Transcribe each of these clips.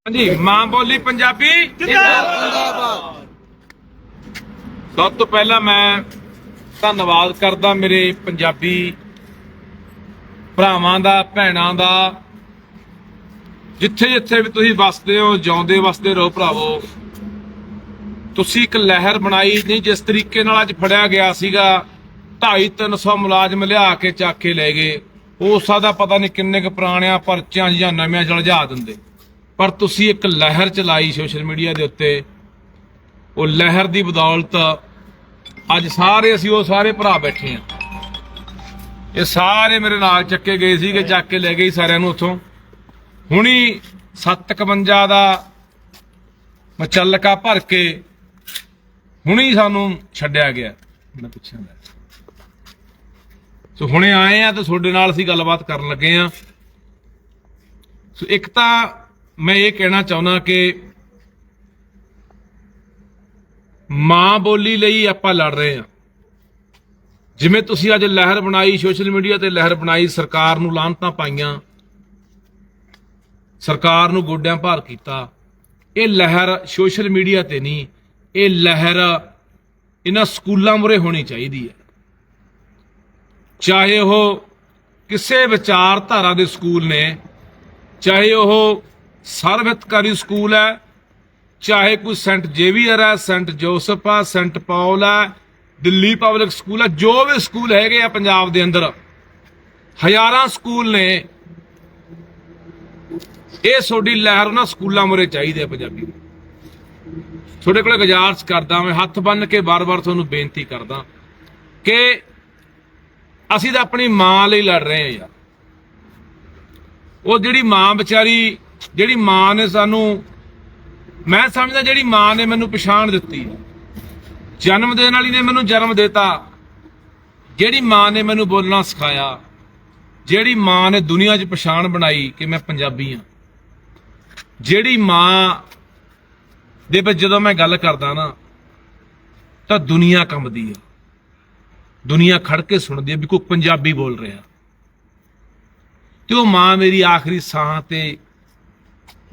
ਹਾਂਜੀ, ਮਾਂ ਬੋਲੀ ਪੰਜਾਬੀ। ਜਿੰਦਾਬਾਦ। ਸਭ ਤੋਂ ਪਹਿਲਾਂ ਮੈਂ ਧੰਨਵਾਦ ਕਰਦਾ ਮੇਰੇ ਪੰਜਾਬੀ ਭਰਾਵਾਂ ਦਾ, ਭੈਣਾਂ ਦਾ। ਜਿੱਥੇ ਜਿੱਥੇ ਵੀ ਤੁਸੀਂ ਵਸਦੇ ਹੋ, ਜਿਉਂਦੇ ਵਸਦੇ ਰਹੋ ਭਰਾਵੋ। ਤੁਸੀਂ ਇੱਕ ਲਹਿਰ ਬਣਾਈ, ਨਹੀਂ, ਜਿਸ ਤਰੀਕੇ ਨਾਲ ਅੱਜ ਫੜਿਆ ਗਿਆ ਸੀਗਾ 2.5 300 ਮੁਲਾਜ਼ਮ ਲਿਆ ਕੇ ਚੱਕ ਕੇ ਲੈ ਗਏ। ਉਹ ਦਾ ਪਤਾ ਨਹੀਂ ਕਿੰਨੇ ਕੁ ਪੁਰਾਣਿਆਂ ਪਰਚਿਆਂ 'ਚ ਜਾਂ ਨਵਿਆਂ 'ਚ ਦਿੰਦੇ। ਪਰ ਤੁਸੀਂ ਇੱਕ ਲਹਿਰ ਚਲਾਈ ਸੋਸ਼ਲ ਮੀਡੀਆ ਦੇ ਉੱਤੇ। ਉਹ ਲਹਿਰ ਦੀ ਬਦੌਲਤ ਅੱਜ ਸਾਰੇ ਅਸੀਂ ਉਹ ਸਾਰੇ ਭਰਾ ਬੈਠੇ ਆ ਇਹ ਸਾਰੇ ਮੇਰੇ ਨਾਲ ਚੱਕੇ ਗਏ ਸੀਗੇ, ਚੱਕ ਕੇ ਲੈ ਗਏ ਸਾਰਿਆਂ ਨੂੰ ਉੱਥੋਂ। ਹੁਣੀ 751 ਦਾ ਮਚਲਕਾ ਭਰ ਕੇ ਹੁਣੀ ਸਾਨੂੰ ਛੱਡਿਆ ਗਿਆ। ਮੈਂ ਪੁੱਛਿਆ ਸੋ ਹੁਣੇ ਆਏ ਆ ਤੇ ਤੁਹਾਡੇ ਨਾਲ ਅਸੀਂ ਗੱਲਬਾਤ ਕਰਨ ਲੱਗੇ ਆ। ਸੋ ਇੱਕ ਤਾਂ ਮੈਂ ਇਹ ਕਹਿਣਾ ਚਾਹੁੰਦਾ ਕਿ ਮਾਂ ਬੋਲੀ ਲਈ ਆਪਾਂ ਲੜ ਰਹੇ ਆ। ਜਿਵੇਂ ਤੁਸੀਂ ਅੱਜ ਲਹਿਰ ਬਣਾਈ, ਸੋਸ਼ਲ ਮੀਡੀਆ ਤੇ ਲਹਿਰ ਬਣਾਈ, ਸਰਕਾਰ ਨੂੰ ਲਾਹਨਤਾਂ ਪਾਈਆਂ, ਸਰਕਾਰ ਨੂੰ ਗੋਡਿਆਂ ਭਾਰ ਕੀਤਾ, ਇਹ ਲਹਿਰ ਸੋਸ਼ਲ ਮੀਡੀਆ ਤੇ ਨਹੀਂ, ਇਹ ਲਹਿਰ ਇਹਨਾਂ ਸਕੂਲਾਂ ਮੁਰੇ ਹੋਣੀ ਚਾਹੀਦੀ ਹੈ। ਚਾਹੇ ਉਹ ਕਿਸੇ ਵਿਚਾਰਧਾਰਾ ਦੇ ਸਕੂਲ ਨੇ, ਚਾਹੇ ਉਹ ਸਰਵਿਤਕਾਰੀ ਸਕੂਲ ਹੈ, ਚਾਹੇ ਕੋਈ ਸੈਂਟ ਜੇਵੀਅਰ ਹੈ, ਸੈਂਟ ਜੋਸਫ ਹੈ, ਸੈਂਟ ਪਾਉਲ ਹੈ, ਦਿੱਲੀ ਪਬਲਿਕ ਸਕੂਲ ਹੈ, ਜੋ ਵੀ ਸਕੂਲ ਹੈਗੇ ਆ ਪੰਜਾਬ ਦੇ ਅੰਦਰ, ਹਜ਼ਾਰਾਂ ਸਕੂਲ ਨੇ, ਇਹ ਤੁਹਾਡੀ ਲਹਿਰ ਉਹਨਾਂ ਸਕੂਲਾਂ ਮੁਰੇ ਚਾਹੀਦੇ ਹੈ ਪੰਜਾਬੀ ਤੁਹਾਡੇ ਕੋਲੇ ਗੁਜ਼ਾਰਿਸ਼ ਕਰਦਾ ਮੈਂ, ਹੱਥ ਬੰਨ ਕੇ ਬਾਰ-ਬਾਰ ਤੁਹਾਨੂੰ ਬੇਨਤੀ ਕਰਦਾ ਕਿ ਅਸੀਂ ਤਾਂ ਆਪਣੀ ਮਾਂ ਲਈ ਲੜ ਰਹੇ ਹਾਂ ਯਾਰ। ਉਹ ਜਿਹੜੀ ਮਾਂ ਵਿਚਾਰੀ, ਜਿਹੜੀ ਮਾਂ ਨੇ ਸਾਨੂੰ, ਮੈਂ ਸਮਝਦਾ ਜਿਹੜੀ ਮਾਂ ਨੇ ਮੈਨੂੰ ਪਛਾਣ ਦਿੱਤੀ, ਜਨਮ ਦੇਣ ਵਾਲੀ ਨੇ ਮੈਨੂੰ ਜਨਮ ਦਿੱਤਾ, ਜਿਹੜੀ ਮਾਂ ਨੇ ਮੈਨੂੰ ਬੋਲਣਾ ਸਿਖਾਇਆ, ਜਿਹੜੀ ਮਾਂ ਨੇ ਦੁਨੀਆ 'ਚ ਪਛਾਣ ਬਣਾਈ ਕਿ ਮੈਂ ਪੰਜਾਬੀ ਹਾਂ। ਜਿਹੜੀ ਮਾਂ ਦੇ ਵਿੱਚ ਜਦੋਂ ਮੈਂ ਗੱਲ ਕਰਦਾ ਨਾ, ਤਾਂ ਦੁਨੀਆ ਕੰਬਦੀ ਹੈ ਦੁਨੀਆ ਖੜ ਕੇ ਸੁਣਦੀ ਹੈ ਵੀ ਕੋਈ ਪੰਜਾਬੀ ਬੋਲ ਰਿਹਾ। ਤੇ ਉਹ ਮਾਂ ਮੇਰੀ ਆਖਰੀ ਸਾਹ ਤੇ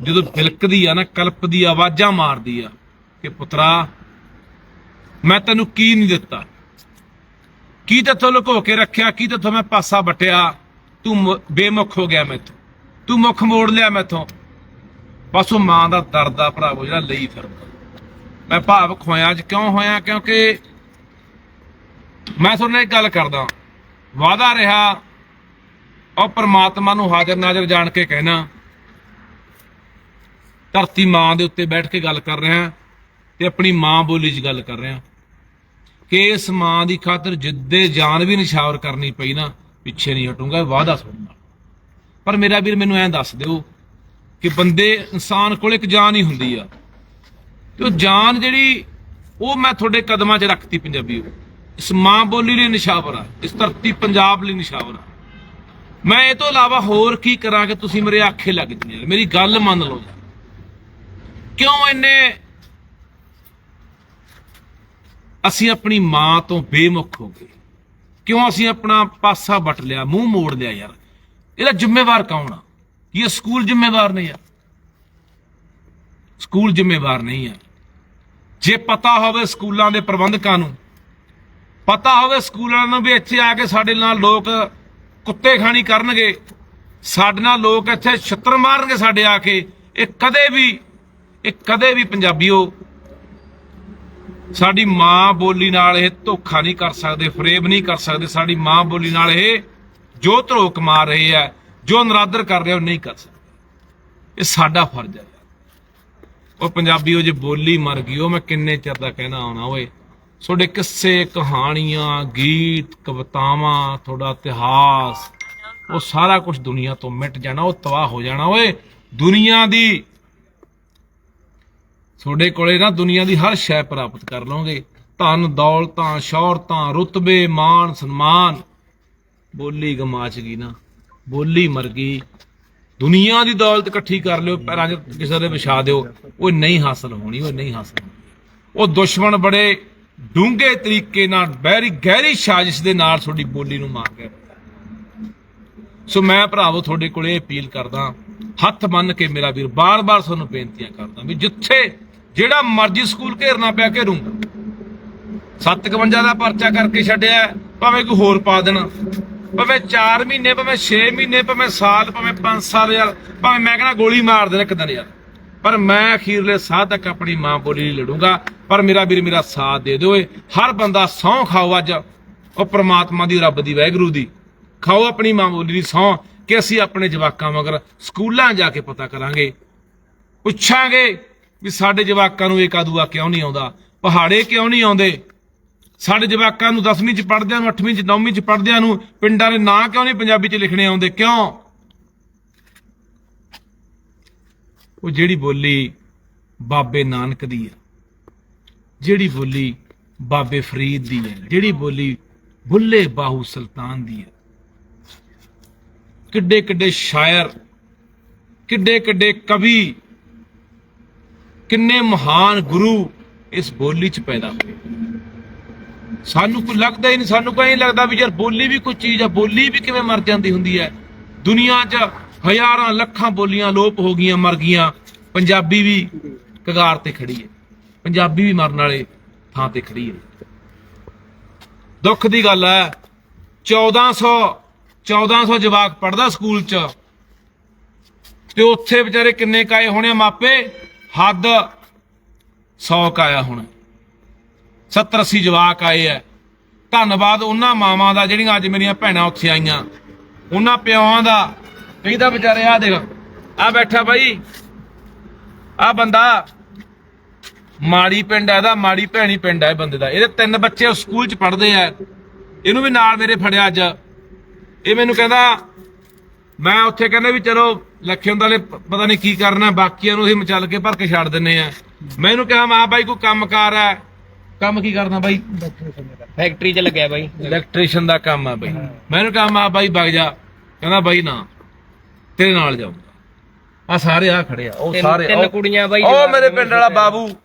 ਜਦੋਂ ਬਿਲਕਦੀ ਆ ਨਾ ਕਲਪਦੀ ਆ, ਆਵਾਜ਼ਾਂ ਮਾਰਦੀ ਆ ਕਿ ਪੁੱਤਰਾ ਮੈਂ ਤੈਨੂੰ ਕੀ ਨਹੀਂ ਦਿੱਤਾ? ਕੀ ਤੇਥੋਂ ਲੁਕੋ ਕੇ ਰੱਖਿਆ? ਕੀ ਤੇਥੋਂ ਮੈਂ ਪਾਸਾ ਬਟਿਆ ਤੂੰ ਮੁ- ਬੇਮੁਖ ਹੋ ਗਿਆ ਮੈਥੋਂ। ਤੂੰ ਮੁਖ ਮੋੜ ਲਿਆ ਮੈਥੋਂ। ਬਸ ਉਹ ਮਾਂ ਦਾ ਦਰਦ ਆ ਭਰਾਵੋ ਜਿਹੜਾ ਲਈ ਫਿਰਦਾ। ਮੈਂ ਭਾਵਕ ਹੋਇਆ ਅੱਜ ਕਿਉਂ ਹੋਇਆ? ਕਿਉਂਕਿ ਮੈਂ ਤੁਹਾਨੂੰ ਨਾਲ ਇੱਕ ਗੱਲ ਕਰਦਾ ਵਾਦਾ ਰਿਹਾ ਉਹ ਪ੍ਰਮਾਤਮਾ ਨੂੰ ਹਾਜ਼ਰ ਨਾਜ਼ਰ ਜਾਣ ਕੇ ਕਹਿਣਾ। ਧਰਤੀ ਮਾਂ ਦੇ ਉੱਤੇ ਬੈਠ ਕੇ ਗੱਲ ਕਰ ਰਿਹਾ ਤੇ ਆਪਣੀ ਮਾਂ ਬੋਲੀ 'ਚ ਗੱਲ ਕਰ ਰਿਹਾ। ਕਿ ਇਸ ਮਾਂ ਦੀ ਖਾਤਰ ਜਿੱਦੇ ਜਾਨ ਵੀ ਨਿਸ਼ਾਵਰ ਕਰਨੀ ਪਈ ਨਾ, ਪਿੱਛੇ ਨਹੀਂ ਹਟੂੰਗਾ ਇਹ ਵਾਦਾ ਸੁਣਨਾ ਪਰ ਮੇਰਾ ਵੀਰ, ਮੈਨੂੰ ਐਂ ਦੱਸ ਦਿਓ ਕਿ ਬੰਦੇ ਇਨਸਾਨ ਕੋਲ ਇੱਕ ਜਾਨ ਹੀ ਹੁੰਦੀ ਆ। ਤੇ ਉਹ ਜਾਨ ਜਿਹੜੀ ਉਹ ਮੈਂ ਤੁਹਾਡੇ ਕਦਮਾਂ 'ਚ ਰੱਖਤੀ ਪੰਜਾਬੀ ਇਸ ਮਾਂ ਬੋਲੀ ਲਈ ਨਿਸ਼ਾਵਰ ਆ, ਇਸ ਧਰਤੀ ਪੰਜਾਬ ਲਈ ਨਿਸ਼ਾਵਰ ਆ। ਮੈਂ ਇਹ ਤੋਂ ਇਲਾਵਾ ਹੋਰ ਕੀ ਕਰਾਂ ਕਿ ਤੁਸੀਂ ਮੇਰੇ ਆਖੇ ਲੱਗ ਜੀਏ ਮੇਰੀ ਗੱਲ ਮੰਨ ਲਓ ਕਿਉਂ ਇੰਨੇ ਅਸੀਂ ਆਪਣੀ ਮਾਂ ਤੋਂ ਬੇਮੁਖ ਹੋ ਗਏ? ਕਿਉਂ ਅਸੀਂ ਆਪਣਾ ਪਾਸਾ ਵਟ ਲਿਆ, ਮੂੰਹ ਮੋੜ ਲਿਆ ਯਾਰ? ਇਹਦਾ ਜ਼ਿੰਮੇਵਾਰ ਕੌਣ ਆ? ਕੀ ਇਹ ਸਕੂਲ ਜ਼ਿੰਮੇਵਾਰ ਨਹੀਂ ਆ? ਸਕੂਲ ਜ਼ਿੰਮੇਵਾਰ ਨਹੀਂ ਆ। ਜੇ ਪਤਾ ਹੋਵੇ ਸਕੂਲਾਂ ਦੇ ਪ੍ਰਬੰਧਕਾਂ ਨੂੰ ਪਤਾ ਹੋਵੇ ਸਕੂਲਾਂ ਨੂੰ ਵੀ ਇੱਥੇ ਆ ਕੇ ਸਾਡੇ ਨਾਲ ਲੋਕ ਕੁੱਤੇ ਖਾਣੀ ਕਰਨਗੇ। ਸਾਡੇ ਨਾਲ ਲੋਕ ਇੱਥੇ ਛੱਤਰ ਮਾਰਨਗੇ ਸਾਡੇ ਆ ਕੇ। ਇਹ ਕਦੇ ਵੀ, ਇਹ ਕਦੇ ਵੀ ਪੰਜਾਬੀਓ, ਸਾਡੀ ਮਾਂ ਬੋਲੀ ਨਾਲ ਇਹ ਧੋਖਾ ਨਹੀਂ ਕਰ ਸਕਦੇ, ਫਰੇਬ ਨਹੀਂ ਕਰ ਸਕਦੇ। ਸਾਡੀ ਮਾਂ ਬੋਲੀ ਨਾਲ ਇਹ ਜੋ ਧਰੋਕ ਮਾਰ ਰਹੇ ਆ, ਜੋ ਨਰਾਦਰ ਕਰ ਰਹੇ ਉਹ ਨਹੀਂ ਕਰ ਸਕਦੇ। ਇਹ ਸਾਡਾ ਫਰਜ਼ ਹੈ। ਉਹ ਪੰਜਾਬੀਓ, ਜੇ ਬੋਲੀ ਮਰ ਗਈ, ਉਹ ਮੈਂ ਕਿੰਨੇ ਚਿਰ ਦਾ ਕਹਿਣਾ ਆਉਣਾ ਓਏ। ਤੁਹਾਡੇ ਕਿੱਸੇ ਕਹਾਣੀਆਂ, ਗੀਤ, ਕਵਿਤਾਵਾਂ, ਤੁਹਾਡਾ ਇਤਿਹਾਸ, ਉਹ ਸਾਰਾ ਕੁਝ ਦੁਨੀਆ ਤੋਂ ਮਿਟ ਜਾਣਾ, ਉਹ ਤਬਾਹ ਹੋ ਜਾਣਾ ਓਏ। ਦੁਨੀਆ ਦੀ, ਤੁਹਾਡੇ ਕੋਲੇ ਨਾ ਦੁਨੀਆ ਦੀ ਹਰ ਸ਼ੈ ਪ੍ਰਾਪਤ ਕਰ ਲਓਗੇ। ਧਨ, ਦੌਲਤਾਂ, ਸ਼ੌਹਰਤਾਂ, ਰੁਤਬੇ, ਮਾਣ, ਸਨਮਾਨ। ਬੋਲੀ ਗਮਾਚ ਗਈ ਨਾ, ਬੋਲੀ ਮਰ ਗਈ। ਦੁਨੀਆ ਦੀ ਦੌਲਤ ਇਕੱਠੀ ਕਰ ਲਿਓ, ਪੈਰਾਂ 'ਚ ਕਿਸੇ ਦੇ ਵਿਛਾ ਦਿਓ, ਉਹ ਨਹੀਂ ਹਾਸਲ ਹੋਣੀ, ਉਹ ਨਹੀਂ ਹਾਸਲ ਹੋਣੀ। ਉਹ ਦੁਸ਼ਮਣ ਬੜੇ ਡੂੰਘੇ ਤਰੀਕੇ ਨਾਲ, ਬਹਿਰੀ ਗਹਿਰੀ ਸਾਜ਼ਿਸ਼ ਦੇ ਨਾਲ ਤੁਹਾਡੀ ਬੋਲੀ ਨੂੰ ਮਾਰ ਗਿਆ। ਸੋ ਮੈਂ ਭਰਾਵੋ ਤੁਹਾਡੇ ਕੋਲੇ ਅਪੀਲ ਕਰਦਾ, ਹੱਥ ਬੰਨ ਕੇ ਮੇਰਾ ਵੀਰ ਬਾਰ-ਬਾਰ ਤੁਹਾਨੂੰ ਬੇਨਤੀਆਂ ਕਰਦਾ ਵੀ ਜਿੱਥੇ ਜਿਹੜਾ ਮਰਜ਼ੀ ਸਕੂਲ ਘੇਰਨਾ ਪਿਆ ਘੇਰੂੰਗਾ 751 ਦਾ ਪਰਚਾ ਕਰਕੇ ਛੱਡਿਆ, ਭਾਵੇਂ ਕੋਈ ਹੋਰ ਪਾ ਦੇਣਾ। ਭਾਵੇਂ 4 ਮਹੀਨੇ, ਭਾਵੇਂ 6 ਮਹੀਨੇ, ਭਾਵੇਂ ਸਾਲ, ਭਾਵੇਂ 5 ਸਾਲ ਯਾਰ ਭਾਵੇਂ ਮੈਂ ਕਹਿੰਦਾ ਗੋਲੀ ਮਾਰ ਦੇਣਾ ਇੱਕ ਦਿਨ ਯਾਰ। ਪਰ ਮੈਂ ਅਖੀਰਲੇ ਸਾਹ ਤੱਕ ਆਪਣੀ ਮਾਂ ਬੋਲੀ ਲਈ ਲੜੂੰਗਾ, ਪਰ ਮੇਰਾ ਵੀਰ ਮੇਰਾ ਸਾਥ ਦੇ ਦਿਓ ਏ। ਹਰ ਬੰਦਾ ਸਹੁੰ ਖਾਓ ਅੱਜ। ਉਹ ਪ੍ਰਮਾਤਮਾ ਦੀ, ਰੱਬ ਦੀ, ਵਾਹਿਗੁਰੂ ਦੀ। ਖਾਓ ਆਪਣੀ ਮਾਂ ਬੋਲੀ ਦੀ ਸਹੁੰ ਕਿ ਅਸੀਂ ਆਪਣੇ ਜਵਾਕਾਂ ਮਗਰ ਸਕੂਲਾਂ ਜਾ ਕੇ ਪਤਾ ਕਰਾਂਗੇ। ਪੁੱਛਾਂਗੇ ਵੀ ਸਾਡੇ ਜਵਾਕਾਂ ਨੂੰ ਇਹ ਕਾਦੂਆ ਕਿਉਂ ਨਹੀਂ ਆਉਂਦਾ? ਪਹਾੜੇ ਕਿਉਂ ਨਹੀਂ ਆਉਂਦੇ? ਸਾਡੇ ਜਵਾਕਾਂ ਨੂੰ 10ਵੀਂ ਚ ਪੜ੍ਹਦਿਆਂ ਨੂੰ 8ਵੀਂ ਚ 9ਵੀਂ ਚ ਪੜ੍ਹਦਿਆਂ ਨੂੰ ਪਿੰਡਾਂ ਦੇ ਨਾਂ ਕਿਉਂ ਨਹੀਂ ਪੰਜਾਬੀ ਚ ਲਿਖਣੇ ਆਉਂਦੇ? ਕਿਉਂ? ਉਹ ਜਿਹੜੀ ਬੋਲੀ ਬਾਬੇ ਨਾਨਕ ਦੀ ਹੈ, ਜਿਹੜੀ ਬੋਲੀ ਬਾਬੇ ਫਰੀਦ ਦੀ ਹੈ, ਜਿਹੜੀ ਬੋਲੀ ਬੁੱਲੇ ਬਾਹੂ ਸੁਲਤਾਨ ਦੀ ਹੈ। ਕਿੱਡੇ ਕਿੱਡੇ ਸ਼ਾਇਰ, ਕਿੱਡੇ ਕਿੱਡੇ ਕਵੀ, ਕਿੰਨੇ ਮਹਾਨ ਗੁਰੂ ਇਸ ਬੋਲੀ ਚ ਪੈਦਾ ਹੋਏ। ਸਾਨੂੰ ਕੋਈ ਲੱਗਦਾ ਹੀ ਨਹੀਂ, ਸਾਨੂੰ ਕੋਈ ਨਹੀਂ ਲੱਗਦਾ ਵੀ ਯਾਰ ਬੋਲੀ ਵੀ ਕੋਈ ਚੀਜ਼ ਆ, ਬੋਲੀ ਵੀ ਕਿਵੇਂ ਮਰ ਜਾਂਦੀ ਹੁੰਦੀ ਹੈ। ਦੁਨੀਆ 'ਚ ਹਜ਼ਾਰਾਂ ਲੱਖਾਂ ਬੋਲੀਆਂ ਲੋਪ ਹੋ ਗਈਆਂ, ਮਰ ਗਈਆਂ। ਪੰਜਾਬੀ ਵੀ ਕਗਾਰ ਤੇ ਖੜੀ ਹੈ। ਪੰਜਾਬੀ ਵੀ ਮਰਨ ਵਾਲੇ ਥਾਂ ਤੇ ਖੜੀ ਹੈ। ਦੁੱਖ ਦੀ ਗੱਲ ਹੈ 1400 1400 ਜਵਾਕ ਪੜਦਾ ਸਕੂਲ 'ਚ ਤੇ ਉੱਥੇ ਵਿਚਾਰੇ ਕਿੰਨੇ ਕਾਏ ਹੋਣੇ ਆ ਮਾਪੇ? ਹੱਦ 100 ਕਾਇਆ ਹੋਣਾ। 70 80 ਜਵਾਕ ਆਏ ਐ ਧੰਨਵਾਦ ਉਹਨਾਂ ਮਾਵਾਂ ਦਾ ਜਿਹੜੀਆਂ ਅੱਜ ਮੇਰੀਆਂ ਭੈਣਾਂ ਉੱਥੇ ਆਈਆਂ। ਉਹਨਾਂ ਪਿਓਾਂ ਦਾ ਤਾਂ ਵਿਚਾਰੇ ਆ ਦੇਖ ਆ ਬੈਠਾ ਬਾਈ ਆ ਬੰਦਾ ਮਾੜੀ ਪਿੰਡ ਹੈ ਦਾ ਮਾੜੀ ਭੈਣੀ ਪਿੰਡ ਹੈ ਬੰਦੇ ਦਾ। ਇਹਦੇ ਤਿੰਨ ਬੱਚੇ ਸਕੂਲ ਚ ਪੜ੍ਹਦੇ ਆ। ਇਹਨੂੰ ਵੀ ਨਾਲ ਮੇਰੇ ਫੜਿਆ ਅੱਜ। ਇਹ ਮੈਨੂੰ ਕਹਿੰਦਾ ਮੈਂ ਉੱਥੇ ਕਹਿੰਦੇ ਵੀ ਚਲੋ ਲੱਖੇ ਹੁੰਦਾ ਨੇ ਪਤਾ ਨਹੀਂ ਕੀ ਕਰਨਾ ਬਾਕੀਆਂ ਨੂੰ ਅਸੀਂ ਮਚਲ ਕੇ ਭਰ ਕੇ ਛੱਡ ਦਿੰਨੇ ਆ। ਮੈਂ ਇਹਨੂੰ ਕਿਹਾ ਮਾ ਬਾਈ ਕੋਈ ਕੰਮਕਾਰ ਹੈ? ਕੰਮ ਕੀ ਕਰਨਾ ਬਾਈ? ਫੈਕਟਰੀ 'ਚ ਲੱਗਿਆ ਬਾਈ। ਇਲੈਕਟ੍ਰੀਸ਼ੀਅਨ ਦਾ ਕੰਮ ਆ ਬਾਈ। ਮੈਂ ਇਹਨੂੰ ਕਿਹਾ ਮਾ ਬਾਈ ਵਗ ਜਾ। ਕਹਿੰਦਾ ਬਾਈ ਨਾ। ਤੇਰੇ ਨਾਲ ਜਾਊਂਗਾ। ਆ ਸਾਰੇ ਆ ਖੜੇ ਆ ਉਹ ਤਿੰਨ- ਸਾਰੇ ਤਿੰਨ ਉਹ- ਕੁੜੀਆਂ ਬਾਈ ਉਹ ਜਵਾਕ ਮੇਰੇ ਪਿੰਡ ਵਾਲਾ ਬਾਬੂ।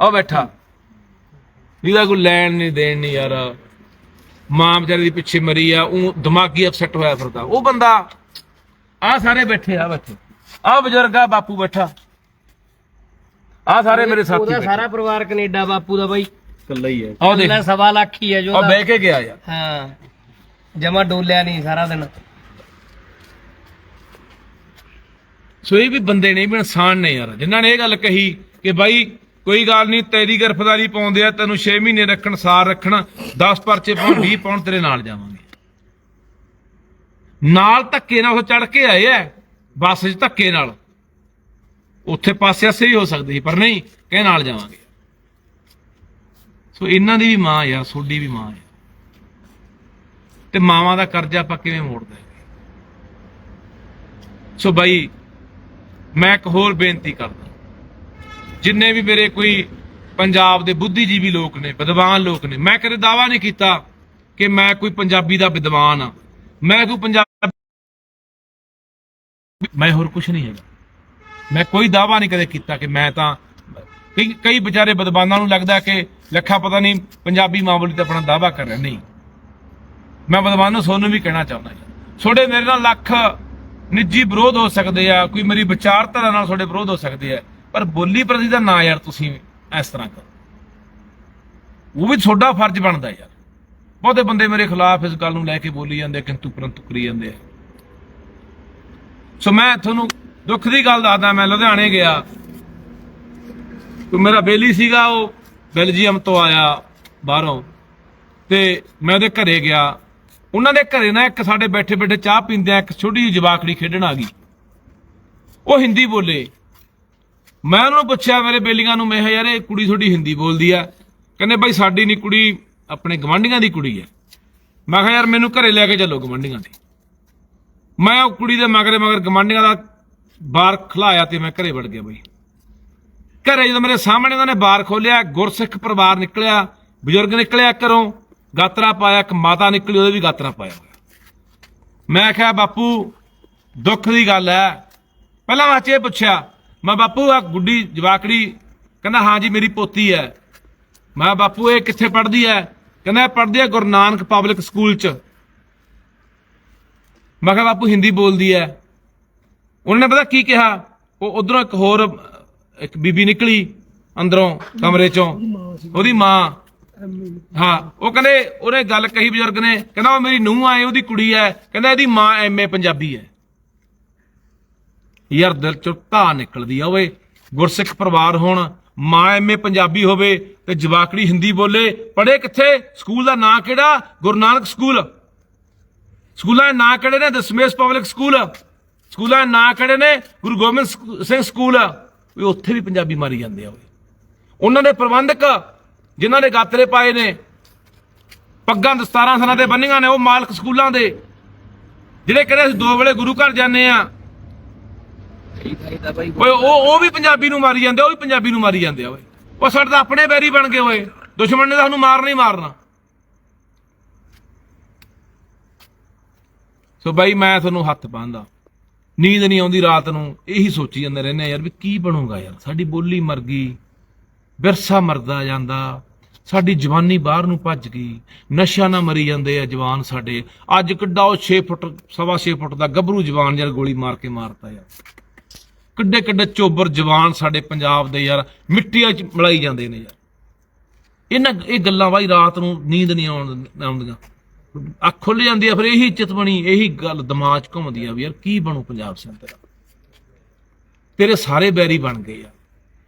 ਉਹ ਬੈਠਾ। ਇਹਦਾ ਕੋਈ ਲੈਣ ਨਹੀਂ ਦੇਣ ਨਹੀਂ ਯਾਰ। ਮਾਂ ਵਿਚਾਰੀ ਦੀ ਪਿੱਛੇ ਮਰੀ ਆ ਉਹ ਦਿਮਾਗੀ ਅਪਸੈਟ ਹੋਇਆ ਫਿਰਦਾ। ਉਹ ਬੰਦਾ ਆ ਸਾਰੇ ਬੈਠੇ ਆ ਬੈਠੇ। ਆ ਬਜ਼ੁਰਗ ਆ ਬਾਪੂ ਬੈਠਾ। ਆ ਸਾਰੇ ਮੇਰੇ ਸਾਥੀ ਉਹਦਾ ਬੈਠੇ। ਸਾਰਾ ਪਰਿਵਾਰ ਕੈਨੇਡਾ ਬਾਪੂ ਦਾ ਬਾਈ। ਇਕੱਲਾ ਹੀ ਹੈ ਦੇਖ। ਕੱਲਾ ਸਵਾ ਲੱਖ ਹੀ ਹੈ ਜੋ ਉਹ ਉਹਦਾ। ਬਹਿ ਕੇ ਗਿਆ ਯਾਰ। ਹਾਂ। ਜਮਾ ਡੋਲਿਆ ਨਹੀਂ ਸਾਰਾ ਦਿਨ। ਸੋ ਇਹ ਵੀ ਬੰਦੇ ਨੇ ਵੀ ਇਨਸਾਨ ਨੇ ਯਾਰ। ਜਿਨ੍ਹਾਂ ਨੇ ਇਹ ਗੱਲ ਕਹੀ ਕਿ ਬਾਈ, ਕੋਈ ਗੱਲ ਨਹੀਂ, ਤੇਰੀ ਗਰਫਦਾਰੀ ਪਾਉਂਦੇ ਆ, ਤੈਨੂੰ 6 ਮਹੀਨੇ ਰੱਖਣ ਸਾਰ ਰੱਖਣ 10 ਪਰਚੇ ਪਾਉਣ 20 ਪਾਉਣ, ਤੇਰੇ ਨਾਲ ਜਾਵਾਂਗੇ। ਨਾਲ ਧੱਕੇ ਨਾਲ ਉਹ ਚੜ ਕੇ ਆਏ ਐ ਬੱਸ 'ਚ ਧੱਕੇ ਨਾਲ। ਉੱਥੇ ਪਾਸੇ ਅਸੇ ਵੀ ਹੋ ਸਕਦੀ ਸੀ, ਪਰ ਨਹੀਂ, ਕਹਿ ਨਾਲ ਜਾਵਾਂਗੇ। ਸੋ ਇਹਨਾਂ ਦੀ ਵੀ ਮਾਂ ਯਾਰ ਸੋਡੀ ਵੀ ਮਾਂ ਹੈ ਤੇ ਮਾਵਾਂ ਦਾ ਕਰਜ਼ਾ ਆਪਾਂ ਕਿਵੇਂ ਮੋੜਦੇ ਹਾਂ ਸੋ ਬਾਈ ਮੈਂ ਇੱਕ ਹੋਰ ਬੇਨਤੀ ਕਰਦਾ। ਜਿੰਨੇ ਵੀ ਮੇਰੇ ਕੋਈ ਪੰਜਾਬ ਦੇ ਬੁੱਧੀਜੀਵੀ ਲੋਕ ਨੇ, ਵਿਦਵਾਨ ਲੋਕ ਨੇ, ਮੈਂ ਕਦੇ ਦਾਵਾ ਨਹੀਂ ਕੀਤਾ ਕਿ ਮੈਂ ਕੋਈ ਪੰਜਾਬੀ ਦਾ ਵਿਦਵਾਨ ਆ ਮੈਂ ਕੋਈ ਪੰਜਾਬ ਮੈਂ ਹੋਰ ਕੁਝ ਨਹੀਂ ਹੈਗਾ। ਮੈਂ ਕੋਈ ਦਾਵਾ ਨਹੀਂ ਕਦੇ ਕੀਤਾ ਕਿ ਮੈਂ ਤਾਂ ਕਈ ਕਈ ਵਿਚਾਰੇ ਵਿਦਵਾਨਾਂ ਨੂੰ ਲੱਗਦਾ ਕਿ ਲੱਖਾ ਪਤਾ ਨਹੀਂ ਪੰਜਾਬੀ ਮਾਮੂਲੀ ਤੇ ਆਪਣਾ ਦਾਵਾ ਕਰ ਰਿਹਾ ਨਹੀਂ। ਮੈਂ ਵਿਦਵਾਨ ਨੂੰ ਸੋਨੂੰ ਵੀ ਕਹਿਣਾ ਚਾਹੁੰਦਾ ਜੀ। ਤੁਹਾਡੇ ਮੇਰੇ ਨਾਲ ਲੱਖ ਨਿੱਜੀ ਵਿਰੋਧ ਹੋ ਸਕਦੇ ਆ ਕੋਈ ਮੇਰੀ ਵਿਚਾਰਧਾਰਾ ਨਾਲ ਤੁਹਾਡੇ ਵਿਰੋਧ ਹੋ ਸਕਦੇ ਆ ਪਰ ਬੋਲੀ ਪ੍ਰਤੀ ਦਾ ਨਾ ਯਾਰ ਤੁਸੀਂ ਇਸ ਤਰ੍ਹਾਂ ਕਰੋ। ਉਹ ਵੀ ਤੁਹਾਡਾ ਫਰਜ਼ ਬਣਦਾ ਯਾਰ। ਬਹੁਤੇ ਬੰਦੇ ਮੇਰੇ ਖਿਲਾਫ ਇਸ ਗੱਲ ਨੂੰ ਲੈ ਕੇ ਬੋਲੀ ਜਾਂਦੇ ਆ, ਕਿੰਤੂ ਪਰੰਤੂ ਕਰੀ ਜਾਂਦੇ ਆ। ਸੋ ਮੈਂ ਤੁਹਾਨੂੰ ਦੁੱਖ ਦੀ ਗੱਲ ਦੱਸਦਾ ਮੈਂ ਲੁਧਿਆਣੇ ਗਿਆ। ਕੋਈ ਮੇਰਾ ਬੇਲੀ ਸੀਗਾ ਉਹ ਬੈਲਜੀਅਮ ਤੋਂ ਆਇਆ ਬਾਹਰੋਂ। ਤੇ ਮੈਂ ਉਹਦੇ ਘਰੇ ਗਿਆ। ਉਹਨਾਂ ਦੇ ਘਰੇ ਨਾ ਇੱਕ ਸਾਡੇ ਬੈਠੇ ਬੈਠੇ ਚਾਹ ਪੀਂਦਿਆਂ ਇੱਕ ਛੋਟੀ ਜਿਹੀ ਜਵਾਕੜੀ ਖੇਡਣ ਆ ਗਈ। ਉਹ ਹਿੰਦੀ ਬੋਲੇ। ਮੈਂ ਉਹਨੂੰ ਪੁੱਛਿਆ, ਮੇਰੇ ਬੇਲੀਆਂ ਨੂੰ ਮੈਂ ਕਿਹਾ, ਯਾਰ, ਇਹ ਕੁੜੀ ਤੁਹਾਡੀ ਹਿੰਦੀ ਬੋਲਦੀ ਆ। ਕਹਿੰਦੇ, ਬਾਈ, ਸਾਡੀ ਨਹੀਂ ਕੁੜੀ, ਆਪਣੇ ਗਵਾਂਢੀਆਂ ਦੀ ਕੁੜੀ ਹੈ ਮੈਂ ਕਿਹਾ, ਯਾਰ, ਮੈਨੂੰ ਘਰੇ ਲੈ ਕੇ ਚੱਲੋ ਗਵਾਂਢੀਆਂ ਦੇ। ਮੈਂ ਉਹ ਕੁੜੀ ਦੇ ਮਗਰੇ ਮਗਰ ਗਵਾਂਢੀਆਂ ਦਾ ਬਾਰ ਖਲਾਇਆ ਤੇ ਮੈਂ ਘਰੇ ਵੜ ਗਿਆ ਬਾਈ। ਘਰੇ ਜਦੋਂ ਮੇਰੇ ਸਾਹਮਣੇ ਉਹਨਾਂ ਨੇ ਬਾਰ ਖੋਲਿਆ ਗੁਰਸਿੱਖ ਪਰਿਵਾਰ ਨਿਕਲਿਆ, ਬਜ਼ੁਰਗ ਨਿਕਲਿਆ ਘਰੋਂ। ਗਾਤਰਾ ਪਾਇਆ, ਇੱਕ ਮਾਤਾ ਨਿਕਲੀ, ਉਹਦੇ ਵੀ ਗਾਤਰਾ ਪਾਇਆ ਹੋਇਆ। ਮੈਂ ਕਿਹਾ, ਬਾਪੂ, ਦੁੱਖ ਦੀ ਗੱਲ ਹੈ ਪਹਿਲਾਂ ਮੈਂ ਇਹ ਪੁੱਛਿਆ, ਮੈਂ ਬਾਪੂ ਆ ਗੁੱਡੀ, ਜਵਾਕੜੀ, ਕਹਿੰਦਾ, ਹਾਂ ਜੀ, ਮੇਰੀ ਪੋਤੀ ਹੈ ਮੈਂ ਬਾਪੂ, ਇਹ ਕਿੱਥੇ ਪੜ੍ਹਦੀ ਹੈ ਕਹਿੰਦਾ, ਇਹ ਪੜ੍ਹਦੀ ਹੈ ਗੁਰੂ ਨਾਨਕ ਪਬਲਿਕ ਸਕੂਲ ਚ। ਮੈਂ ਕਿਹਾ, ਬਾਪੂ, ਹਿੰਦੀ ਬੋਲਦੀ ਹੈ ਉਹਨਾਂ ਨੇ ਪਤਾ ਕੀ ਕਿਹਾ? ਉਹ ਉਧਰੋਂ ਇੱਕ ਹੋਰ, ਇੱਕ ਬੀਬੀ ਨਿਕਲੀ ਅੰਦਰੋਂ, ਕਮਰੇ ਚੋਂ। ਉਹਦੀ ਮਾਂ। ਹਾਂ, ਉਹ ਕਹਿੰਦੇ, ਉਹਨੇ ਗੱਲ ਕਹੀ ਬਜ਼ੁਰਗ ਨੇ, ਕਹਿੰਦਾ ਉਹ ਮੇਰੀ ਨੂੰਹ ਆਏ ਉਹਦੀ ਕੁੜੀ ਹੈ, ਕਹਿੰਦਾ ਇਹਦੀ ਮਾਂ ਐਮਏ ਪੰਜਾਬੀ ਹੈ। ਯਾਰ ਦਿਲ ਚੋਂ ਧਾ ਨਿਕਲਦੀ ਆ, ਓਏ। ਗੁਰਸਿੱਖ ਪਰਿਵਾਰ ਹੋਣ, ਮਾਂ ਐਮਏ ਪੰਜਾਬੀ ਹੋਵੇ ਤੇ ਜਵਾਕੜੀ ਹਿੰਦੀ ਬੋਲੇ, ਪੜ੍ਹੇ ਕਿੱਥੇ? ਸਕੂਲ ਦਾ ਨਾਂ ਕਿਹੜਾ? ਗੁਰੂ ਨਾਨਕ ਸਕੂਲ। ਸਕੂਲਾਂ ਦੇ ਨਾਂ ਕਿਹੜੇ ਨੇ? Dasmesh public school. ਸਕੂਲਾਂ ਦੇ ਨਾਂ ਕਿਹੜੇ ਨੇ? ਗੁਰੂ ਗੋਬਿੰਦ ਸਿੰਘ ਸਕੂਲ। ਵੀ ਉੱਥੇ ਵੀ ਪੰਜਾਬੀ ਮਾਰੀ ਜਾਂਦੇ ਆ, ਓਏ। ਉਹਨਾਂ ਦੇ ਪ੍ਰਬੰਧਕ ਜਿਨ੍ਹਾਂ ਨੇ ਗਾਤਰੇ ਪਾਏ ਨੇ, ਪੱਗਾਂ ਦਸਤਾਰਾਂ ਸਨਾਂ ਦੇ ਬੰਨੀਆਂ ਨੇ, ਉਹ ਮਾਲਕ ਸਕੂਲਾਂ ਦੇ। ਜਿਹੜੇ ਕਹਿੰਦੇ ਅਸੀਂ ਦੋ ਵੇਲੇ ਗੁਰੂ ਘਰ ਜਾਂਦੇ ਆ ਓਏ, ਉਹ ਉਹ ਵੀ ਪੰਜਾਬੀ ਨੂੰ ਮਾਰੀ ਜਾਂਦੇ, ਉਹ ਵੀ ਪੰਜਾਬੀ ਨੂੰ ਮਾਰੀ ਜਾਂਦੇ ਆ, ਓਏ। ਉਹ ਸਾਡੇ ਤਾਂ ਆਪਣੇ ਬੈਰੀ ਬਣ ਗਏ, ਓਏ। ਦੁਸ਼ਮਣ ਨੇ ਤਾਂ ਸਾਨੂੰ ਮਾਰਨਾ ਹੀ ਮਾਰਨਾ। ਸੋ ਬਾਈ, ਮੈਂ ਤੁਹਾਨੂੰ ਹੱਥ ਪਾਉਂਦਾ। ਨੀਂਦ ਨਹੀਂ ਆਉਂਦੀ ਰਾਤ ਨੂੰ, ਇਹੀ ਸੋਚੀ ਜਾਂਦੇ ਰਹਿੰਦੇ ਆ ਯਾਰ ਵੀ ਕੀ ਬਣੂਗਾ ਯਾਰ। ਸਾਡੀ ਬੋਲੀ ਮਰ ਗਈ, ਵਿਰਸਾ ਮਰਦਾ ਜਾਂਦਾ। ਸਾਡੀ ਜਵਾਨੀ ਬਾਹਰ ਨੂੰ ਭੱਜ ਗਈ। ਨਸ਼ਾ ਨਾ ਮਰੀ ਜਾਂਦੇ ਆ ਜਵਾਨ ਸਾਡੇ। ਅੱਜ ਕਿੱਡਾ ਉਹ 6 ਫੁੱਟ, ਸਵਾ 6 ਫੁੱਟ ਦਾ ਗੱਭਰੂ ਜਵਾਨ ਯਾਰ ਗੋਲੀ ਮਾਰ ਕੇ ਮਾਰਤਾ ਯਾਰ। ਕਿੱਡੇ ਕਿੱਡੇ ਚੋਬਰ ਜਵਾਨ ਸਾਡੇ ਪੰਜਾਬ ਦੇ ਯਾਰ ਮਿੱਟੀਆਂ 'ਚ ਮਲਾਈ ਜਾਂਦੇ ਨੇ ਯਾਰ। ਇਹਨਾਂ, ਇਹ ਗੱਲਾਂ ਬਾਈ ਰਾਤ ਨੂੰ ਨੀਂਦ ਨਹੀਂ ਆਉਣ ਆਉਂਦੀਆਂ। ਅੱਖ ਖੁੱਲ ਜਾਂਦੀ ਆ, ਫਿਰ ਇਹੀ ਚਿਤਵਣੀ ਇਹੀ ਗੱਲ ਦਿਮਾਗ 'ਚ ਘੁੰਮਦੀ ਆ ਵੀ ਯਾਰ ਕੀ ਬਣੂ ਪੰਜਾਬ ਸਿੰਘ ਤੇਰਾ ਤੇਰੇ ਸਾਰੇ ਬੈਰੀ ਬਣ ਗਏ ਆ।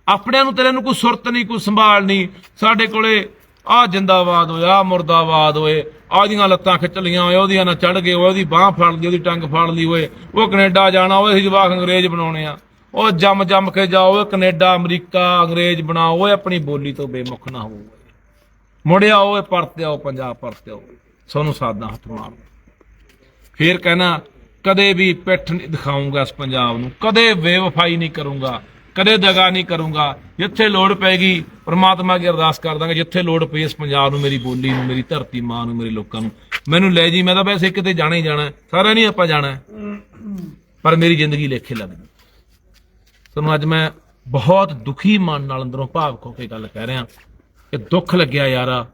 ਆਪਣਿਆਂ ਨੂੰ ਤੇਰੇ ਨੂੰ ਕੋਈ ਸੁਰਤ ਨਹੀਂ, ਕੋਈ ਸੰਭਾਲ ਨਹੀਂ। ਸਾਡੇ ਕੋਲੇ ਆ ਜਿੰਦਾਬਾਦ ਹੋਇਆ ਆਹ ਮੁਰਦਾਬਾਦ ਹੋਏ ਆਦੀਆਂ ਲੱਤਾਂ ਖਿੱਚ ਲੀਆਂ ਹੋਏ, ਉਹਦੀਆਂ ਨਾਲ ਚੜ ਗਏ ਉਹਦੀ ਬਾਹ ਫੜ ਲਈ, ਉਹਦੀ ਟੰਗ ਫੜ ਲਈ ਹੋਏ। ਉਹ ਕੈਨੇਡਾ ਜਾਣਾ ਉਹ ਅਸੀਂ ਜਵਾਕ ਅੰਗਰੇਜ਼ ਬਣਾਉਣੇ ਆ। ਉਹ ਜੰਮ ਜੰਮ ਕੇ ਜਾਓ ਓਏ ਕੈਨੇਡਾ, ਅਮਰੀਕਾ, ਅੰਗਰੇਜ਼ ਬਣਾਓ ਓਏ ਆਪਣੀ ਬੋਲੀ ਤੋਂ ਬੇਮੁਖ ਨਾ ਹੋਵੋ। ਮੁੜਿਆ ਓਏ ਪਰਤੇ ਆਓ ਪੰਜਾਬ ਪਰਤੇ ਆਓ ਸਾਨੂੰ ਸਾਦਾ ਹੱਥ ਮਾਰੋ। ਫੇਰ ਕਹਿਣਾ, ਕਦੇ ਵੀ ਪਿੱਠ ਨਹੀਂ ਦਿਖਾਉਂਗਾ ਇਸ ਪੰਜਾਬ ਨੂੰ, ਕਦੇ ਬੇਵਫਾਈ ਨਹੀਂ ਕਰੂੰਗਾ। ਕਦੇ ਦਗਾ ਨਹੀਂ ਕਰੂੰਗਾ। ਜਿੱਥੇ ਲੋੜ ਪੈਗੀ, ਪ੍ਰਮਾਤਮਾ ਅੱਗੇ ਅਰਦਾਸ ਕਰ ਦਾਂਗੇ, ਜਿੱਥੇ ਲੋੜ ਪਈ ਇਸ ਪੰਜਾਬ ਨੂੰ, ਮੇਰੀ ਬੋਲੀ ਨੂੰ, ਮੇਰੀ ਧਰਤੀ ਮਾਂ ਨੂੰ, ਮੇਰੇ ਲੋਕਾਂ ਨੂੰ। ਮੈਨੂੰ ਲੈ ਜੀ, ਮੈਂ ਤਾਂ ਵੈਸੇ ਕਿਤੇ ਜਾਣਾ ਹੀ ਜਾਣਾ। ਹੈ। ਸਾਰਿਆਂ ਨਹੀਂ ਆਪਾਂ ਜਾਣਾ। ਪਰ ਮੇਰੀ ਜ਼ਿੰਦਗੀ ਲੇਖੇ ਲੱਗਦੀ ਤੁਹਾਨੂੰ ਅੱਜ ਮੈਂ ਬਹੁਤ ਦੁਖੀ ਮਨ ਨਾਲ ਅੰਦਰੋਂ ਭਾਵਕ ਹੋ ਕੇ ਗੱਲ ਕਹਿ ਰਿਹਾ ਕਿ ਦੁੱਖ ਲੱਗਿਆ ਯਾਰਾ,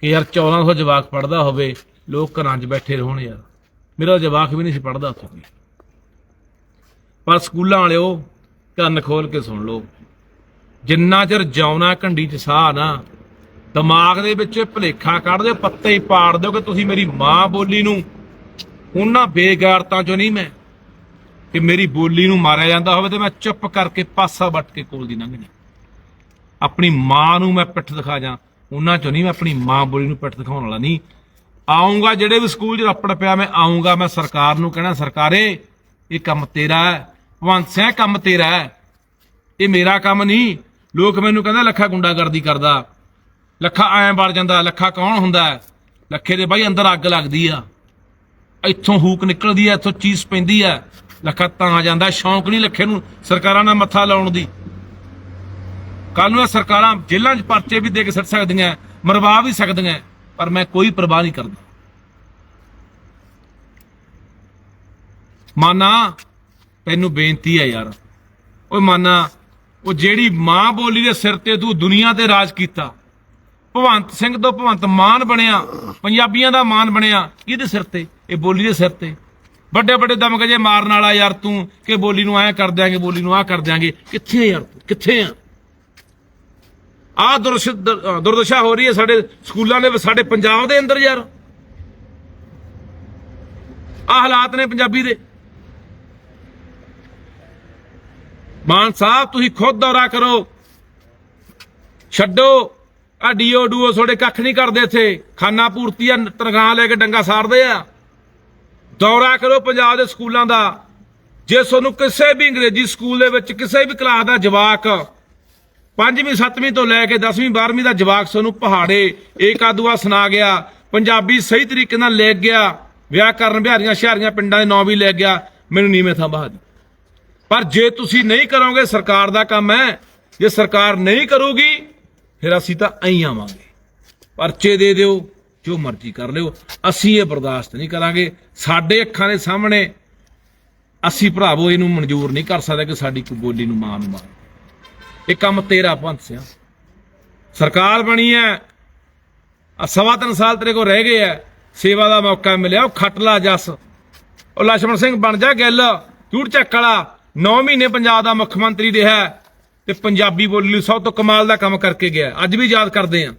ਕਿ ਯਾਰ 1400 ਜਵਾਕ ਪੜਦਾ ਹੋਵੇ, ਲੋਕ ਘਰਾਂ 'ਚ ਬੈਠੇ ਰਹਿਣ ਯਾਰ। ਮੇਰਾ ਜਵਾਕ ਵੀ ਨਹੀਂ ਸੀ ਪੜਦਾ ਉੱਥੇ ਵੀ ਪਰ ਸਕੂਲਾਂ ਵਾਲਿਓ ਕੰਨ ਖੋਲ ਕੇ ਸੁਣ ਲਓ। ਜਿੰਨਾ ਚਿਰ ਜਿਉਣਾ ਘੰਡੀ 'ਚ ਸਾਹ ਨਾ, ਦਿਮਾਗ ਦੇ ਵਿੱਚ ਭਲੇਖਾ ਕੱਢ ਦਿਓ, ਪੱਤੇ ਹੀ ਪਾੜ ਦਿਓ ਕਿ ਤੁਸੀਂ ਮੇਰੀ ਮਾਂ ਬੋਲੀ ਨੂੰ। ਉਹਨਾਂ ਬੇਗਾਰਤਾਂ 'ਚੋਂ ਨਹੀਂ ਮੈਂ ਕਿ ਮੇਰੀ ਬੋਲੀ ਨੂੰ ਮਾਰਿਆ ਜਾਂਦਾ ਹੋਵੇ ਤੇ ਮੈਂ ਚੁੱਪ ਕਰਕੇ ਪਾਸਾ ਵੱਟ ਕੇ ਕੋਲ ਦੀ ਲੰਘਣੀ ਆਪਣੀ ਮਾਂ ਨੂੰ ਮੈਂ ਪਿੱਠ ਦਿਖਾ ਜਾਂ, ਉਹਨਾਂ ਚੋਂ ਨਹੀਂ ਮੈਂ ਆਪਣੀ ਮਾਂ ਬੋਲੀ ਨੂੰ ਪਿੱਠ ਦਿਖਾਉਣ ਵਾਲਾ ਨਹੀਂ। ਆਉਂਗਾ ਜਿਹੜੇ ਵੀ ਸਕੂਲ 'ਚ ਰੱਪੜ ਪਿਆ, ਮੈਂ ਆਉਂਗਾ, ਮੈਂ ਸਰਕਾਰ ਨੂੰ ਕਹਿਣਾ, ਸਰਕਾਰੇ, ਇਹ ਕੰਮ ਤੇਰਾ ਹੈ। ਭਗਵੰਤ ਸਿੰਘ ਕੰਮ ਤੇਰਾ ਇਹ ਮੇਰਾ ਕੰਮ ਨਹੀਂ। ਲੋਕ ਮੈਨੂੰ ਕਹਿੰਦਾ, ਲੱਖਾ ਗੁੰਡਾਗਰਦੀ ਕਰਦਾ। ਲੱਖਾ ਐਂ ਵੜ ਜਾਂਦਾ, ਲੱਖਾ ਕੌਣ ਹੁੰਦਾ ਲੱਖੇ ਦੇ ਬਾਈ ਅੰਦਰ ਅੱਗ ਲੱਗਦੀ ਆ। ਇੱਥੋਂ ਹੂਕ ਨਿਕਲਦੀ ਆ ਇੱਥੋਂ ਚੀਸ ਪੈਂਦੀ ਆ ਲੱਖਾ ਤਾਂ ਜਾਂਦਾ, ਸ਼ੌਂਕ ਨਹੀਂ ਲੱਖੇ ਨੂੰ ਸਰਕਾਰਾਂ ਨਾਲ ਮੱਥਾ ਲਾਉਣ ਦੀ। ਕੱਲ ਨੂੰ ਸਰਕਾਰਾਂ ਜੇਲ੍ਹਾਂ 'ਚ ਪਰਚੇ ਵੀ ਦੇ ਕੇ ਸੱਟ ਸਕਦੀਆਂ, ਮਰਵਾ ਵੀ ਸਕਦੀਆਂ, ਪਰ ਮੈਂ ਕੋਈ ਪਰਵਾਹ ਨਹੀਂ ਕਰਦਾ। ਮਾਨਾ ਤੈਨੂੰ ਬੇਨਤੀ ਹੈ ਯਾਰ। ਓਏ ਮਾਨਾ, ਉਹ ਜਿਹੜੀ ਮਾਂ ਬੋਲੀ ਦੇ ਸਿਰ ਤੇ ਤੂੰ ਦੁਨੀਆ ਤੇ ਰਾਜ ਕੀਤਾ, ਭਵੰਤ ਸਿੰਘ ਤੋਂ ਭਵੰਤ ਮਾਨ ਬਣਿਆ, ਪੰਜਾਬੀਆਂ ਦਾ ਮਾਨ ਬਣਿਆ ਇਹਦੇ ਸਿਰ ਤੇ? ਇਹ ਬੋਲੀ ਦੇ ਸਿਰ ਤੇ। ਵੱਡੇ ਵੱਡੇ ਦਮਗਜੇ ਮਾਰਨ ਵਾਲਾ ਯਾਰ ਤੂੰ, ਕਿ ਬੋਲੀ ਨੂੰ ਐ ਕਰ ਦਿਆਂਗੇ, ਬੋਲੀ ਨੂੰ ਆ ਕਰ ਦਿਆਂਗੇ। ਕਿੱਥੇ ਆ ਯਾਰ ਤੂੰ? ਕਿੱਥੇ ਆ? ਆ ਦੁਰਦਸ਼ਾ ਹੋ ਰਹੀ ਹੈ ਸਾਡੇ ਸਕੂਲਾਂ ਦੇ, ਸਾਡੇ ਪੰਜਾਬ ਦੇ ਅੰਦਰ ਯਾਰ। ਆ ਹਾਲਾਤ ਨੇ ਪੰਜਾਬੀ ਦੇ। ਮਾਨ ਸਾਹਿਬ, ਤੁਸੀਂ ਖੁਦ ਦੌਰਾ ਕਰੋ। ਛੱਡੋ। ਆ ਡੀਓ ਡੂਓ ਤੁਹਾਡੇ ਕੱਖ ਨਹੀਂ ਕਰਦੇ ਇੱਥੇ। ਖਾਨਾ ਪੂਰਤੀ ਆ, ਤਨਖਾਹ ਲੈ ਕੇ ਡੰਗਾ ਸਾਰਦੇ ਆ। ਦੌਰਾ ਕਰੋ ਪੰਜਾਬ ਦੇ ਸਕੂਲਾਂ ਦਾ। ਜੇ ਤੁਹਾਨੂੰ ਕਿਸੇ ਵੀ ਅੰਗਰੇਜ਼ੀ ਸਕੂਲ ਦੇ ਵਿੱਚ ਕਿਸੇ ਵੀ ਕਲਾਸ ਦਾ ਜਵਾਕ ਪੰਜਵੀਂ, ਸੱਤਵੀਂ ਤੋਂ ਲੈ ਕੇ 10ਵੀਂ 12ਵੀਂ ਦਾ ਜਵਾਕ ਤੁਹਾਨੂੰ ਪਹਾੜੇ, ਏਕਾਦੂਆ ਸੁਣਾ ਗਿਆ, ਪੰਜਾਬੀ ਸਹੀ ਤਰੀਕੇ ਨਾਲ ਲਿਖ ਗਿਆ, ਵਿਆਹ ਕਰਨ ਬਿਹਾਰੀਆਂ ਸ਼ਹਿਰੀਆਂ ਪਿੰਡਾਂ ਦੇ ਨਾਂ ਵੀ ਲਿਖ ਗਿਆ, ਮੈਨੂੰ ਨੀਵੇਂ ਥਾਂ ਬਹਾ ਦੀ ਪਰ ਜੇ ਤੁਸੀਂ ਨਹੀਂ ਕਰੋਗੇ, ਸਰਕਾਰ ਦਾ ਕੰਮ ਹੈ। ਜੇ ਸਰਕਾਰ ਨਹੀਂ ਕਰੂਗੀ, ਫਿਰ ਅਸੀਂ ਤਾਂ ਐਂ ਆਵਾਂਗੇ। ਪਰਚੇ ਦੇ ਦਿਓ, ਜੋ ਮਰਜ਼ੀ ਕਰ ਲਿਓ। ਅਸੀਂ ਇਹ ਬਰਦਾਸ਼ਤ ਨਹੀਂ ਕਰਾਂਗੇ। ਸਾਡੇ ਅੱਖਾਂ ਦੇ ਸਾਹਮਣੇ ਅਸੀਂ ਭਰਾਵੋ, ਇਹਨੂੰ ਮਨਜ਼ੂਰ ਨਹੀਂ ਕਰ ਸਕਦੇ ਕਿ ਸਾਡੀ ਕੋਈ ਬੋਲੀ ਨੂੰ ਮਾਂ ਮਾਰ ਇਹ ਕੰਮ ਤੇਰਾ ਪੰਥ ਸਿਆ। ਸਰਕਾਰ ਬਣੀ ਹੈ। ਆ ਸਵਾ ਤਿੰਨ ਸਾਲ ਤੇਰੇ ਕੋਲ ਰਹਿ ਗਏ ਆ ਸੇਵਾ ਦਾ ਮੌਕਾ ਮਿਲਿਆ। ਉਹ ਖੱਟਲਾ ਜੱਸ। ਉਹ ਲਛਮਣ ਸਿੰਘ ਬਣ ਜਾ ਗਿੱਲ। ਝੂਠ ਚੱਕ ਵਾਲਾ। 9 ਮਹੀਨੇ ਪੰਜਾਬ ਦਾ ਮੁੱਖ ਮੰਤਰੀ ਰਿਹਾ ਤੇ ਪੰਜਾਬੀ ਬੋਲੀ ਲਈ ਸਭ ਤੋਂ ਕਮਾਲ ਦਾ ਕੰਮ ਕਰਕੇ ਗਿਆ। ਅੱਜ ਵੀ ਯਾਦ ਕਰਦੇ ਆ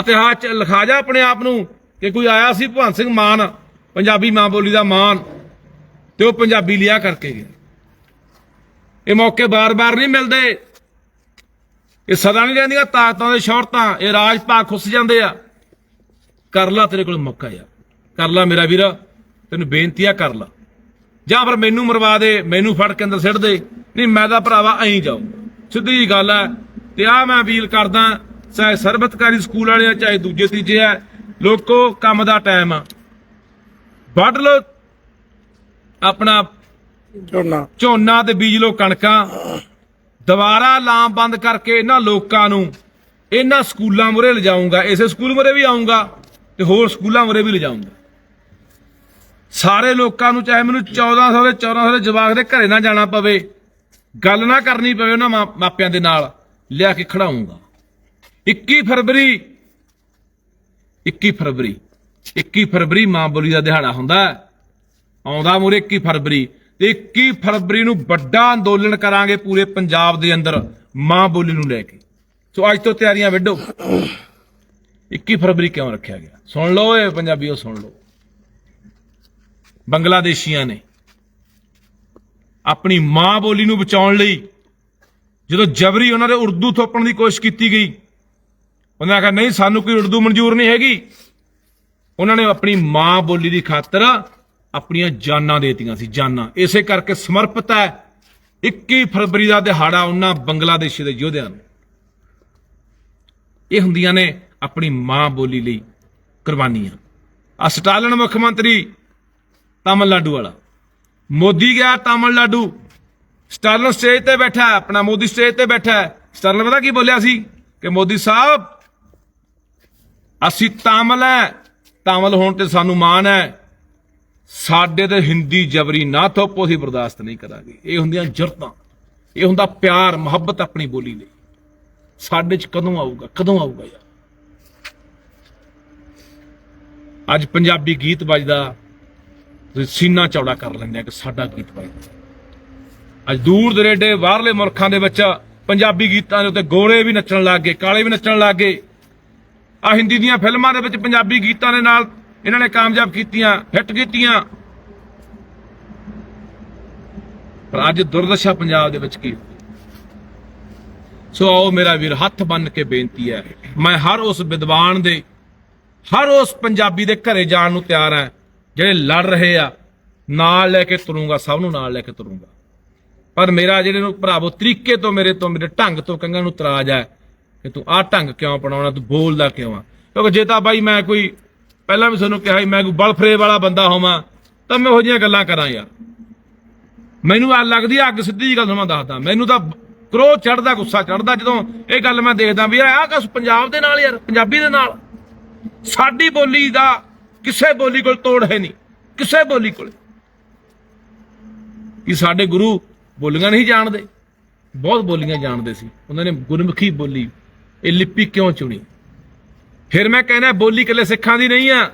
ਇਤਿਹਾਸ ਚ ਲਿਖਾ ਜਾ ਆਪਣੇ ਆਪ ਨੂੰ ਕਿ ਕੋਈ ਆਇਆ ਸੀ ਭਗਵੰਤ ਸਿੰਘ ਮਾਨ, ਪੰਜਾਬੀ ਮਾਂ ਬੋਲੀ ਦਾ ਮਾਨ, ਤੇ ਉਹ ਪੰਜਾਬੀ ਲਿਆ ਕਰਕੇ ਗਿਆ। ਇਹ ਮੌਕੇ ਬਾਰ-ਬਾਰ ਨਹੀਂ ਮਿਲਦੇ। ਇਹ ਸਦਾ ਨਹੀਂ ਰਹਿੰਦੀਆਂ, ਤਾਕਤਾਂ ਦੇ ਸ਼ੌਹਰਤਾਂ। ਇਹ ਰਾਜ ਭਾਗ ਖੁੱਸ ਜਾਂਦੇ ਆ। ਕਰ ਲਾ, ਤੇਰੇ ਕੋਲ ਮੌਕਾ ਆ। ਕਰ ਲਾ ਮੇਰਾ ਵੀਰਾ, ਤੈਨੂੰ ਬੇਨਤੀ ਆ, ਕਰ ਲਾ। ਜਾਂ ਫਿਰ ਮੈਨੂੰ ਮਰਵਾ ਦੇ ਮੈਨੂੰ ਫੜ ਕੇ ਅੰਦਰ ਸਿੱਟ ਦੇ। ਨਹੀਂ ਮੈਂ ਤਾਂ ਭਰਾਵਾ ਐਂ ਜਾਉ ਸਿੱਧੀ ਜੀ ਗੱਲ ਹੈ ਤੇ ਆ ਮੈਂ ਅਪੀਲ ਕਰਦਾ ਚਾਹੇ ਸਰਬਤਕਾਰੀ ਸਕੂਲ ਵਾਲੇ ਆ ਚਾਹੇ ਦੂਜੇ ਤੀਜੇ ਆ ਲੋਕੋ ਕੰਮ ਦਾ ਟਾਈਮ ਆ। ਵੱਢ ਲੋ ਆਪਣਾ ਝੋਨਾ। ਝੋਨਾ ਤੇ ਬੀਜ ਲੋ ਕਣਕਾਂ। ਦੁਬਾਰਾ ਲਾਮ ਬੰਦ ਕਰਕੇ ਇਹਨਾਂ ਲੋਕਾਂ ਨੂੰ ਇਹਨਾਂ ਸਕੂਲਾਂ ਮੁਰੇ ਲਿਜਾਊਂਗਾ। ਇਸੇ ਸਕੂਲ ਮੁਰੇ ਵੀ ਆਉਂਗਾ ਤੇ ਹੋਰ ਸਕੂਲਾਂ ਮੁਰੇ ਵੀ ਲਿਜਾਊਂਗਾ। ਸਾਰੇ ਲੋਕਾਂ ਨੂੰ ਚਾਹੇ ਮੈਨੂੰ 1400 ਦੇ 1400 ਦੇ ਜਵਾਕ ਦੇ ਘਰੇ ਨਾ ਜਾਣਾ ਪਵੇ, ਗੱਲ ਨਾ ਕਰਨੀ ਪਵੇ ਉਹਨਾਂ ਮਾਂ- ਮਾਪਿਆਂ ਦੇ ਨਾਲ, ਲਿਆ ਕੇ ਖੜਾਉਂਗਾ। 21 ਫਰਵਰੀ 21 ਫਰਵਰੀ 21 ਫਰਵਰੀ ਮਾਂ ਬੋਲੀ ਦਾ ਦਿਹਾੜਾ ਹੁੰਦਾ ਆਉਂਦਾ ਮੂਰੇ 21 ਫਰਵਰੀ, ਤੇ 21 ਫਰਵਰੀ ਨੂੰ ਵੱਡਾ ਅੰਦੋਲਨ ਕਰਾਂਗੇ ਪੂਰੇ ਪੰਜਾਬ ਦੇ ਅੰਦਰ, ਮਾਂ ਬੋਲੀ ਨੂੰ ਲੈ ਕੇ। ਸੋ ਅੱਜ ਤੋਂ ਤਿਆਰੀਆਂ ਵਿੱਢੋ। 21 ਫਰਵਰੀ ਕਿਉਂ ਰੱਖਿਆ ਗਿਆ? ਸੁਣ ਲਓ ਇਹ ਪੰਜਾਬੀਓ, ਸੁਣ ਲਓ। ਬੰਗਲਾਦੇਸ਼ੀਆਂ ਨੇ ਆਪਣੀ ਮਾਂ ਬੋਲੀ ਨੂੰ ਬਚਾਉਣ ਲਈ ਜਦੋਂ ਜਬਰੀ ਉਹਨਾਂ ਦੇ ਉਰਦੂ ਥੋਪਣ ਦੀ ਕੋਸ਼ਿਸ਼ ਕੀਤੀ ਗਈ, ਉਹਨਾਂ ਆਖਿਆ ਨਹੀਂ, ਸਾਨੂੰ ਕੋਈ ਉਰਦੂ ਮਨਜ਼ੂਰ ਨਹੀਂ ਹੈਗੀ। ਉਹਨਾਂ ਨੇ ਆਪਣੀ ਮਾਂ ਬੋਲੀ ਦੀ ਖਾਤਰ ਆਪਣੀਆਂ ਜਾਨਾਂ ਦੇਤੀਆਂ ਸੀ, ਜਾਨਾਂ। ਇਸੇ ਕਰਕੇ ਸਮਰਪਿਤ ਹੈ 21 ਫਰਵਰੀ ਦਾ ਦਿਹਾੜਾ ਉਹਨਾਂ ਬੰਗਲਾਦੇਸ਼ੀ ਦੇ ਯੋਧਿਆਂ ਨੂੰ। ਇਹ ਹੁੰਦੀਆਂ ਨੇ ਆਪਣੀ ਮਾਂ ਬੋਲੀ ਲਈ ਕੁਰਬਾਨੀਆਂ। ਆ ਸਟਾਲਨ ਮੁੱਖ ਮੰਤਰੀ ਤਾਮਿਲਨਾਡੂ ਵਾਲਾ। ਮੋਦੀ ਗਿਆ ਤਾਮਿਲਨਾਡੂ। ਸਟਾਲਨ ਸਟੇਜ ਤੇ ਬੈਠਾ, ਆਪਣਾ ਮੋਦੀ ਸਟੇਜ ਤੇ ਬੈਠਾ। ਹੈ। ਸਟਾਲਨ ਪਤਾ ਕੀ ਬੋਲਿਆ ਸੀ? ਕਿ ਮੋਦੀ ਸਾਹਿਬ, ਅਸੀਂ ਤਾਮਿਲ ਹੈ ਤਾਮਿਲ ਹੋਣ ਤੇ ਸਾਨੂੰ ਮਾਣ ਹੈ ਸਾਡੇ ਤੇ ਹਿੰਦੀ ਜਬਰੀ ਨਾ ਥੋਪੋ, ਅਸੀਂ ਬਰਦਾਸ਼ਤ ਨਹੀਂ ਕਰਾਂਗੇ। ਇਹ ਹੁੰਦੀਆਂ ਜਰਤਾਂ। ਇਹ ਹੁੰਦਾ ਪਿਆਰ, ਮੁਹੱਬਤ ਆਪਣੀ ਬੋਲੀ ਲਈ। ਸਾਡੇ ਚ ਕਦੋਂ ਆਊਗਾ? ਕਦੋਂ ਆਊਗਾ ਯਾਰ? ਅੱਜ ਪੰਜਾਬੀ ਗੀਤ ਵੱਜਦਾ। ਸੀਨਾ ਚੌੜਾ ਕਰ ਲੈਂਦੇ ਆ ਕਿ ਸਾਡਾ ਗੀਤ ਵੱਜਦਾ ਅੱਜ ਦੂਰ ਦਰੇਡੇ ਬਾਹਰਲੇ ਮੁਲਕਾਂ ਦੇ ਵਿੱਚ ਪੰਜਾਬੀ ਗੀਤਾਂ ਦੇ ਉੱਤੇ ਗੋਰੇ ਵੀ ਨੱਚਣ ਲੱਗ ਗਏ, ਕਾਲੇ ਵੀ ਨੱਚਣ ਲੱਗ ਗਏ। ਆ ਹਿੰਦੀ ਦੀਆਂ ਫਿਲਮਾਂ ਦੇ ਵਿੱਚ ਪੰਜਾਬੀ ਗੀਤਾਂ ਦੇ ਨਾਲ ਇਹਨਾਂ ਨੇ ਕਾਮਯਾਬ ਕੀਤੀਆਂ, ਹਿੱਟ ਕੀਤੀਆਂ। ਪਰ ਅੱਜ ਦੁਰਦਸ਼ਾ ਪੰਜਾਬ ਦੇ ਵਿੱਚ ਕੀ ਸੋ ਆਓ ਮੇਰਾ ਵੀਰ, ਹੱਥ ਬੰਨ ਕੇ ਬੇਨਤੀ ਹੈ, ਮੈਂ ਹਰ ਉਸ ਵਿਦਵਾਨ ਦੇ, ਹਰ ਉਸ ਪੰਜਾਬੀ ਦੇ ਘਰੇ ਜਾਣ ਨੂੰ ਤਿਆਰ ਹਾਂ। ਜਿਹੜੇ ਲੜ ਰਹੇ ਆ, ਨਾਲ ਲੈ ਕੇ ਤੁਰੂੰਗਾ, ਸਭ ਨੂੰ ਨਾਲ ਲੈ ਕੇ ਤੁਰੂੰਗਾ। ਪਰ ਮੇਰਾ ਜਿਹੜੇ ਨੂੰ ਭਰਾਵੋ ਤਰੀਕੇ ਤੋਂ ਮੇਰੇ ਤੋਂ, ਮੇਰੇ ਢੰਗ ਤੋਂ ਕੰਗਾਂ ਨੂੰ ਤਰਾਜ ਹੈ ਕਿ ਤੂੰ ਆਹ ਢੰਗ ਕਿਉਂ ਅਪਣਾਉਣਾ, ਤੂੰ ਬੋਲਦਾ ਕਿਉਂ ਆ? ਕਿਉਂਕਿ ਜੇ ਤਾਂ ਬਾਈ ਮੈਂ ਕੋਈ, ਪਹਿਲਾਂ ਵੀ ਤੁਹਾਨੂੰ ਕਿਹਾ ਸੀ, ਮੈਂ ਕੋਈ ਬਲਫਰੇ ਵਾਲਾ ਬੰਦਾ ਹੋਵਾਂ, ਤਾਂ ਮੈਂ ਉਹ ਜਿਹੀਆਂ ਗੱਲਾਂ ਕਰਾਂ ਯਾਰ। ਮੈਨੂੰ ਆ ਲੱਗਦੀ ਆ, ਅੱਗ ਸਿੱਧੀ ਜੀ ਗੱਲ ਤੁਹਾਨੂੰ ਦੱਸਦਾ। ਮੈਨੂੰ ਤਾਂ ਕਰੋਧ ਚੜਦਾ ਗੁੱਸਾ ਚੜਦਾ ਜਦੋਂ ਇਹ ਗੱਲ ਮੈਂ ਦੇਖਦਾ ਵੀ ਆਹ ਕਸ ਪੰਜਾਬ ਦੇ ਨਾਲ ਯਾਰ, ਪੰਜਾਬੀ ਦੇ ਨਾਲ। ਸਾਡੀ ਬੋਲੀ ਦਾ ਕਿਸੇ ਬੋਲੀ ਕੋਲ ਤੋੜ ਹੈ ਨਹੀਂ। ਕਿਸੇ ਬੋਲੀ ਕੋਲ। ਕਿ ਸਾਡੇ ਗੁਰੂ ਬੋਲੀਆਂ ਨਹੀਂ ਜਾਣਦੇ। ਬਹੁਤ ਬੋਲੀਆਂ ਜਾਣਦੇ ਸੀ। ਉਹਨਾਂ ਨੇ ਗੁਰਮੁਖੀ ਬੋਲੀ, ਇਹ ਲਿਪੀ ਕਿਉਂ ਚੁਣੀ? ਫਿਰ ਮੈਂ ਕਹਿੰਦਾ, ਬੋਲੀ ਇਕੱਲੇ ਸਿੱਖਾਂ ਦੀ ਨਹੀਂ ਆ।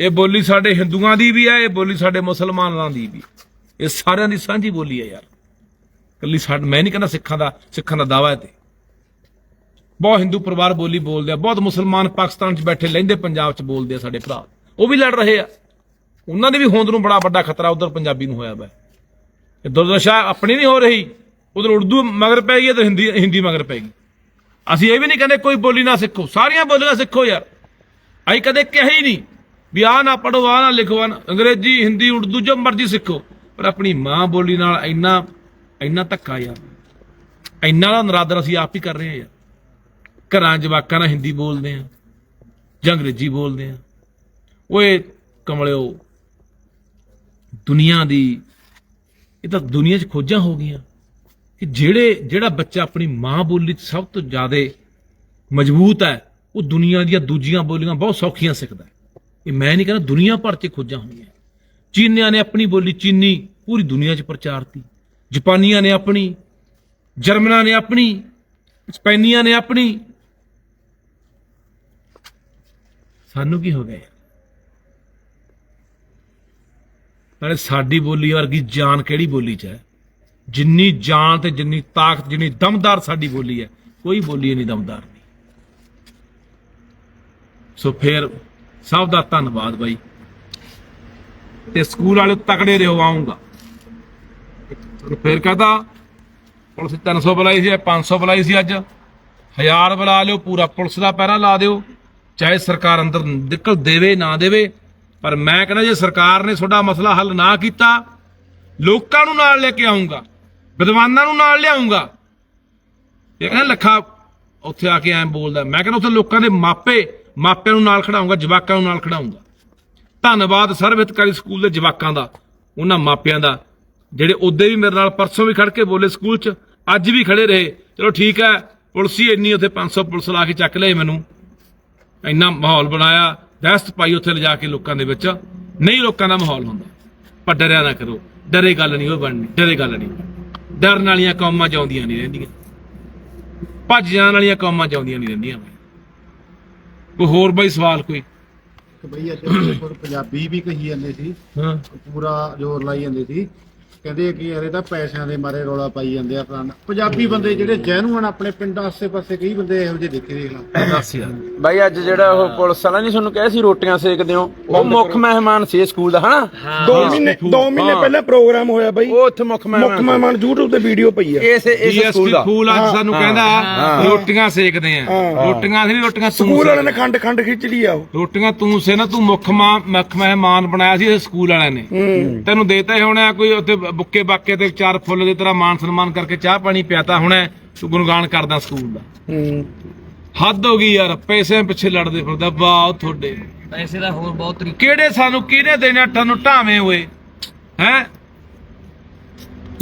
ਇਹ ਬੋਲੀ ਸਾਡੇ ਹਿੰਦੂਆਂ ਦੀ ਵੀ ਹੈ ਇਹ ਬੋਲੀ ਸਾਡੇ ਮੁਸਲਮਾਨਾਂ ਦੀ ਵੀ। ਇਹ ਸਾਰਿਆਂ ਦੀ ਸਾਂਝੀ ਬੋਲੀ ਹੈ ਯਾਰ। ਕੱਲੀ ਸਾਡ, ਮੈਂ ਨਹੀਂ ਕਹਿੰਦਾ ਸਿੱਖਾਂ ਦਾ ਸਿੱਖਾਂ ਦਾ ਦਾਵਾ ਹੈ ਤੇ। ਬਹੁਤ ਹਿੰਦੂ ਪਰਿਵਾਰ ਬੋਲੀ ਬੋਲਦੇ ਆ, ਬਹੁਤ ਮੁਸਲਮਾਨ ਪਾਕਿਸਤਾਨ 'ਚ ਬੈਠੇ ਲੈਂਦੇ, ਪੰਜਾਬ 'ਚ ਬੋਲਦੇ ਆ ਸਾਡੇ ਭਰਾ। ਉਹ ਵੀ ਲੜ ਰਹੇ ਆ। ਉਹਨਾਂ ਦੇ ਵੀ ਹੋਂਦ ਨੂੰ ਬੜਾ ਵੱਡਾ ਖਤਰਾ ਉਧਰ ਪੰਜਾਬੀ ਨੂੰ ਹੋਇਆ ਵਾ ਇਹ ਦੁਰਦਸ਼ਾ ਆਪਣੀ ਨਹੀਂ ਹੋ ਰਹੀ। ਉਧਰ ਉਰਦੂ ਮਗਰ ਪੈ ਗਈ ਤੇ ਹਿੰਦੀ ਹਿੰਦੀ ਮਗਰ ਪੈ ਗਈ। ਅਸੀਂ ਇਹ ਵੀ ਨਹੀਂ ਕਹਿੰਦੇ ਕੋਈ ਬੋਲੀ ਨਾ ਸਿੱਖੋ। ਸਾਰੀਆਂ ਬੋਲੀਆਂ ਸਿੱਖੋ ਯਾਰ। ਅਸੀਂ ਕਦੇ ਕਿਹਾ ਹੀ ਨਹੀਂ ਵੀ ਆਹ ਨਾ ਪੜੋ ਆਹ ਨਾ ਲਿਖੋ, ਆਹ ਨਾ ਅੰਗਰੇਜ਼ੀ, ਹਿੰਦੀ, ਉਰਦੂ, ਜੋ ਮਰਜ਼ੀ ਸਿੱਖੋ। ਪਰ ਆਪਣੀ ਮਾਂ ਬੋਲੀ ਨਾਲ ਇੰਨਾ ਇੰਨਾ ਧੱਕਾ ਯਾਰ। ਇੰਨਾ ਦਾ ਨਰਾਦਰ ਅਸੀਂ ਆਪ ਹੀ ਕਰ ਰਹੇ ਹਾਂ ਯਾਰ। ਘਰਾਂ ਜਵਾਕਾਂ ਨਾਲ ਹਿੰਦੀ ਬੋਲਦੇ ਆ, ਜਾਂ ਅੰਗਰੇਜ਼ੀ ਬੋਲਦੇ ਆ। ਓਏ ਕਮਲਿਓ, ਦੁਨੀਆ ਦੀ, ਇਹ ਤਾਂ ਦੁਨੀਆ 'ਚ ਖੋਜਾਂ ਹੋ ਗਈਆਂ ਕਿ ਜਿਹੜੇ, ਜਿਹੜਾ ਬੱਚਾ ਆਪਣੀ ਮਾਂ ਬੋਲੀ 'ਚ ਸਭ ਤੋਂ ਜ਼ਿਆਦਾ ਮਜ਼ਬੂਤ ਹੈ, ਉਹ ਦੁਨੀਆ ਦੀਆਂ ਦੂਜੀਆਂ ਬੋਲੀਆਂ ਬਹੁਤ ਸੌਖੀਆਂ ਸਿੱਖਦਾ ਇਹ ਮੈਂ ਨਹੀਂ ਕਹਿੰਦਾ ਦੁਨੀਆ ਭਰ 'ਚ ਖੋਜਾਂ ਹੋਈਆਂ। ਚੀਨੀਆਂ ਨੇ ਆਪਣੀ ਬੋਲੀ ਚੀਨੀ ਪੂਰੀ ਦੁਨੀਆ 'ਚ ਪ੍ਰਚਾਰਤੀ ਜਾਪਾਨੀਆਂ ਨੇ ਆਪਣੀ, ਜਰਮਨਾਂ ਨੇ ਆਪਣੀ, ਸਪੈਨੀਆਂ ਨੇ ਆਪਣੀ ਸਾਨੂੰ ਕੀ ਹੋ ਗਿਆ? ਨਾਲੇ ਸਾਡੀ ਬੋਲੀ ਵਰਗੀ ਜਾਨ ਕਿਹੜੀ ਬੋਲੀ 'ਚ ਹੈ? ਜਿੰਨੀ ਜਾਨ ਤੇ ਜਿੰਨੀ ਤਾਕਤ, ਜਿੰਨੀ ਦਮਦਾਰ ਸਾਡੀ ਬੋਲੀ ਹੈ, ਕੋਈ ਬੋਲੀ ਨਹੀਂ ਦਮਦਾਰ ਨਹੀਂ। ਸੋ ਫਿਰ ਸਭ ਦਾ ਧੰਨਵਾਦ ਬਾਈ। ਤੇ ਸਕੂਲ ਵਾਲੇ ਤਕੜੇ ਰਹੋ, ਆਉਂਗਾ। ਫਿਰ ਕਹਦਾ, ਪੁਲਿਸ 300 ਬੁਲਾਈ ਸੀ 500 ਬੁਲਾਈ ਸੀ ਅੱਜ। ਹਜ਼ਾਰ ਬੁਲਾ ਲਿਓ, ਪੂਰਾ ਪੁਲਿਸ ਦਾ ਪਹਿਰਾ ਲਾ ਦਿਓ। ਚਾਹੇ ਸਰਕਾਰ ਅੰਦਰ ਨਿਕਲ ਦੇਵੇ, ਨਾ ਦੇਵੇ, ਪਰ ਮੈਂ ਕਹਿੰਦਾ ਜੇ ਸਰਕਾਰ ਨੇ ਤੁਹਾਡਾ ਮਸਲਾ ਹੱਲ ਨਾ ਕੀਤਾ, ਲੋਕਾਂ ਨੂੰ ਨਾਲ ਲੈ ਕੇ ਆਉਂਗਾ ਵਿਦਵਾਨਾਂ ਨੂੰ ਨਾਲ ਲਿਆਉਂਗਾ ਇਹ ਕਹਿੰਦਾ ਲੱਖਾ ਉੱਥੇ ਆ ਕੇ ਐਂ ਬੋਲਦਾ, ਮੈਂ ਕਹਿੰਦਾ ਉੱਥੇ ਲੋਕਾਂ ਦੇ ਮਾਪੇ, ਮਾਪਿਆਂ ਨੂੰ ਨਾਲ ਖੜਾਉਂਗਾ ਜਵਾਕਾਂ ਨੂੰ ਨਾਲ ਖੜਾਉਂਗਾ ਧੰਨਵਾਦ ਸਰਵਿਤਕਾਰੀ ਸਕੂਲ ਦੇ ਜਵਾਕਾਂ ਦਾ, ਉਹਨਾਂ ਮਾਪਿਆਂ ਦਾ, ਜਿਹੜੇ ਉਦੋਂ ਵੀ ਮੇਰੇ ਨਾਲ ਪਰਸੋਂ ਵੀ ਖੜ ਕੇ ਬੋਲੇ ਸਕੂਲ 'ਚ, ਅੱਜ ਵੀ ਖੜੇ ਰਹੇ। ਚਲੋ ਠੀਕ ਹੈ, ਪੁਲਿਸ ਹੀ ਇੰਨੀ ਉੱਥੇ 500 ਪੁਲਿਸ ਲਾ ਕੇ ਚੱਕ ਲਏ ਮੈਨੂੰ। ਇੰਨਾ ਮਾਹੌਲ ਬਣਾਇਆ ਦਹਿਸ਼ਤ ਪਾਈ ਉੱਥੇ ਲਿਜਾ ਕੇ ਲੋਕਾਂ ਦੇ ਵਿੱਚ। ਨਹੀਂ ਲੋਕਾਂ ਦਾ ਮਾਹੌਲ ਹੁੰਦਾ। ਪਰ ਡਰਿਆ ਨਾ ਕਰੋ। ਡਰੇ ਗੱਲ ਨਹੀਂ ਉਹ ਬਣਨੀ। ਡਰੇ ਗੱਲ ਨਹੀਂ। ਡਰਨ ਵਾਲੀਆਂ ਕੌਮਾਂ ਚਾਉਂਦੀਆਂ ਨਹੀਂ ਰਹਿੰਦੀਆਂ। ਭੱਜ ਜਾਣ ਵਾਲੀਆਂ ਕੌਮਾਂ ਚਾਉਂਦੀਆਂ ਨਹੀਂ ਰਹਿੰਦੀਆਂ। ਕੋਈ ਹੋਰ ਬਈ ਸਵਾਲ ਕੋਈ? ਬਈ ਅੱਜ ਪੰਜਾਬੀ ਵੀ ਕਹੀ ਜਾਂਦੇ ਸੀ। ਹਾਂ। ਪੂਰਾ ਜ਼ੋਰ ਲਾਈ ਜਾਂਦੇ ਸੀ। ਕਹਿੰਦੇ ਕਿ ਇਹ ਤਾਂ ਪੈਸਿਆਂ ਦੇ ਮਾਰੇ ਰੌਲਾ ਪਾਈ ਜਾਂਦੇ ਆ ਫਲਾਣਾ। ਪੰਜਾਬੀ ਬੰਦੇ ਜਿਹੜੇ ਜੈਨੂਅਨ ਆਪਣੇ ਪਿੰਡ ਆਸੇ-ਪਾਸੇ ਕਈ ਬੰਦੇ ਇਹੋ ਜਿਹੇ ਦੇਖੇ ਦੇਖ ਲਾ। ਦੱਸ ਯਾਰ ਬਾਈ ਅੱਜ ਜਿਹੜਾ ਉਹ ਪੁਲਿਸ ਵਾਲਾ ਨਹੀਂ ਤੁਹਾਨੂੰ ਕਿਹਾ ਸੀ ਰੋਟੀਆਂ ਸੇਕਦੇ ਹੋ? ਉਹ ਮੁੱਖ ਮਹਿਮਾਨ ਸੀ ਸਕੂਲ ਦਾ ਹਨਾ? ਦੋ ਮਹੀਨੇ ਦੋ ਮਹੀਨੇ ਹਾਂ। ਪਹਿਲਾਂ ਪ੍ਰੋਗਰਾਮ ਹੋਇਆ ਬਾਈ। ਉਹ ਉੱਥੇ ਮੁੱਖ ਮੁੱਖ ਮਹਿਮਾਨ ਮਹਿਮਾਨ YouTube ਤੇ ਵੀਡੀਓ ਪਈ ਆ। ਇਸ ਇਸ ਸਕੂਲ ਦਾ। ਫੂਲ ਅੱਜ ਸਾਨੂੰ ਕਹਿੰਦਾ। ਰੋਟੀਆਂ ਸੇਕਦੇ ਆ। ਰੋਟੀਆਂ ਨਹੀਂ ਰੋਟੀਆਂ ਤੂੰ ਸਕੂਲ ਵਾਲਿਆਂ। ਨੇ ਖੰਡ ਖੰਡ ਖਿੱਚ ਲਈ ਆ ਉਹ। ਰੋਟੀਆਂ ਤੂੰ ਸੇ ਨਾ ਤੂੰ ਮੁੱਖ ਮਹਿਮਾਨ ਬਣਾਇਆ ਸੀ ਇਹ ਸਕੂਲ ਵਾਲਿਆਂ ਨੇ। ਤੈਨੂੰ ਦੇਤਾ ਹੋਣਾ ਕੋਈ ਉੱਥੇ ਬੁੱਕੇ ਬਾਕੇ ਤੇ ਚਾਰ ਫੁੱਲ ਦੇ ਤਰ੍ਹਾਂ ਮਾਨ ਸਨਮਾਨ ਕਰਕੇ ਚਾਹ ਪਾਣੀ ਪਿਆਤਾ ਹੋਣਾ ਤੂੰ ਗੁਣਗਾਨ ਕਰਦਾ ਸਕੂਲ ਦਾ। ਹੱਦ ਹੋ ਗਈ ਯਾਰ ਪੈਸੇ ਪਿੱਛੇ ਲੜਦੇ ਫਿਰਦਾ ਵਾਹ ਤੁਹਾਡੇ। ਪੈਸੇ ਦਾ ਹੋਰ ਬਹੁਤ ਤਰੀਕੇ। ਕਿਹੜੇ ਸਾਨੂੰ ਕਿਹਨੇ ਦੇਣਾ ਤੁਹਾਨੂੰ ਢਾਵੇਂ ਹੋਏ? ਹੈ?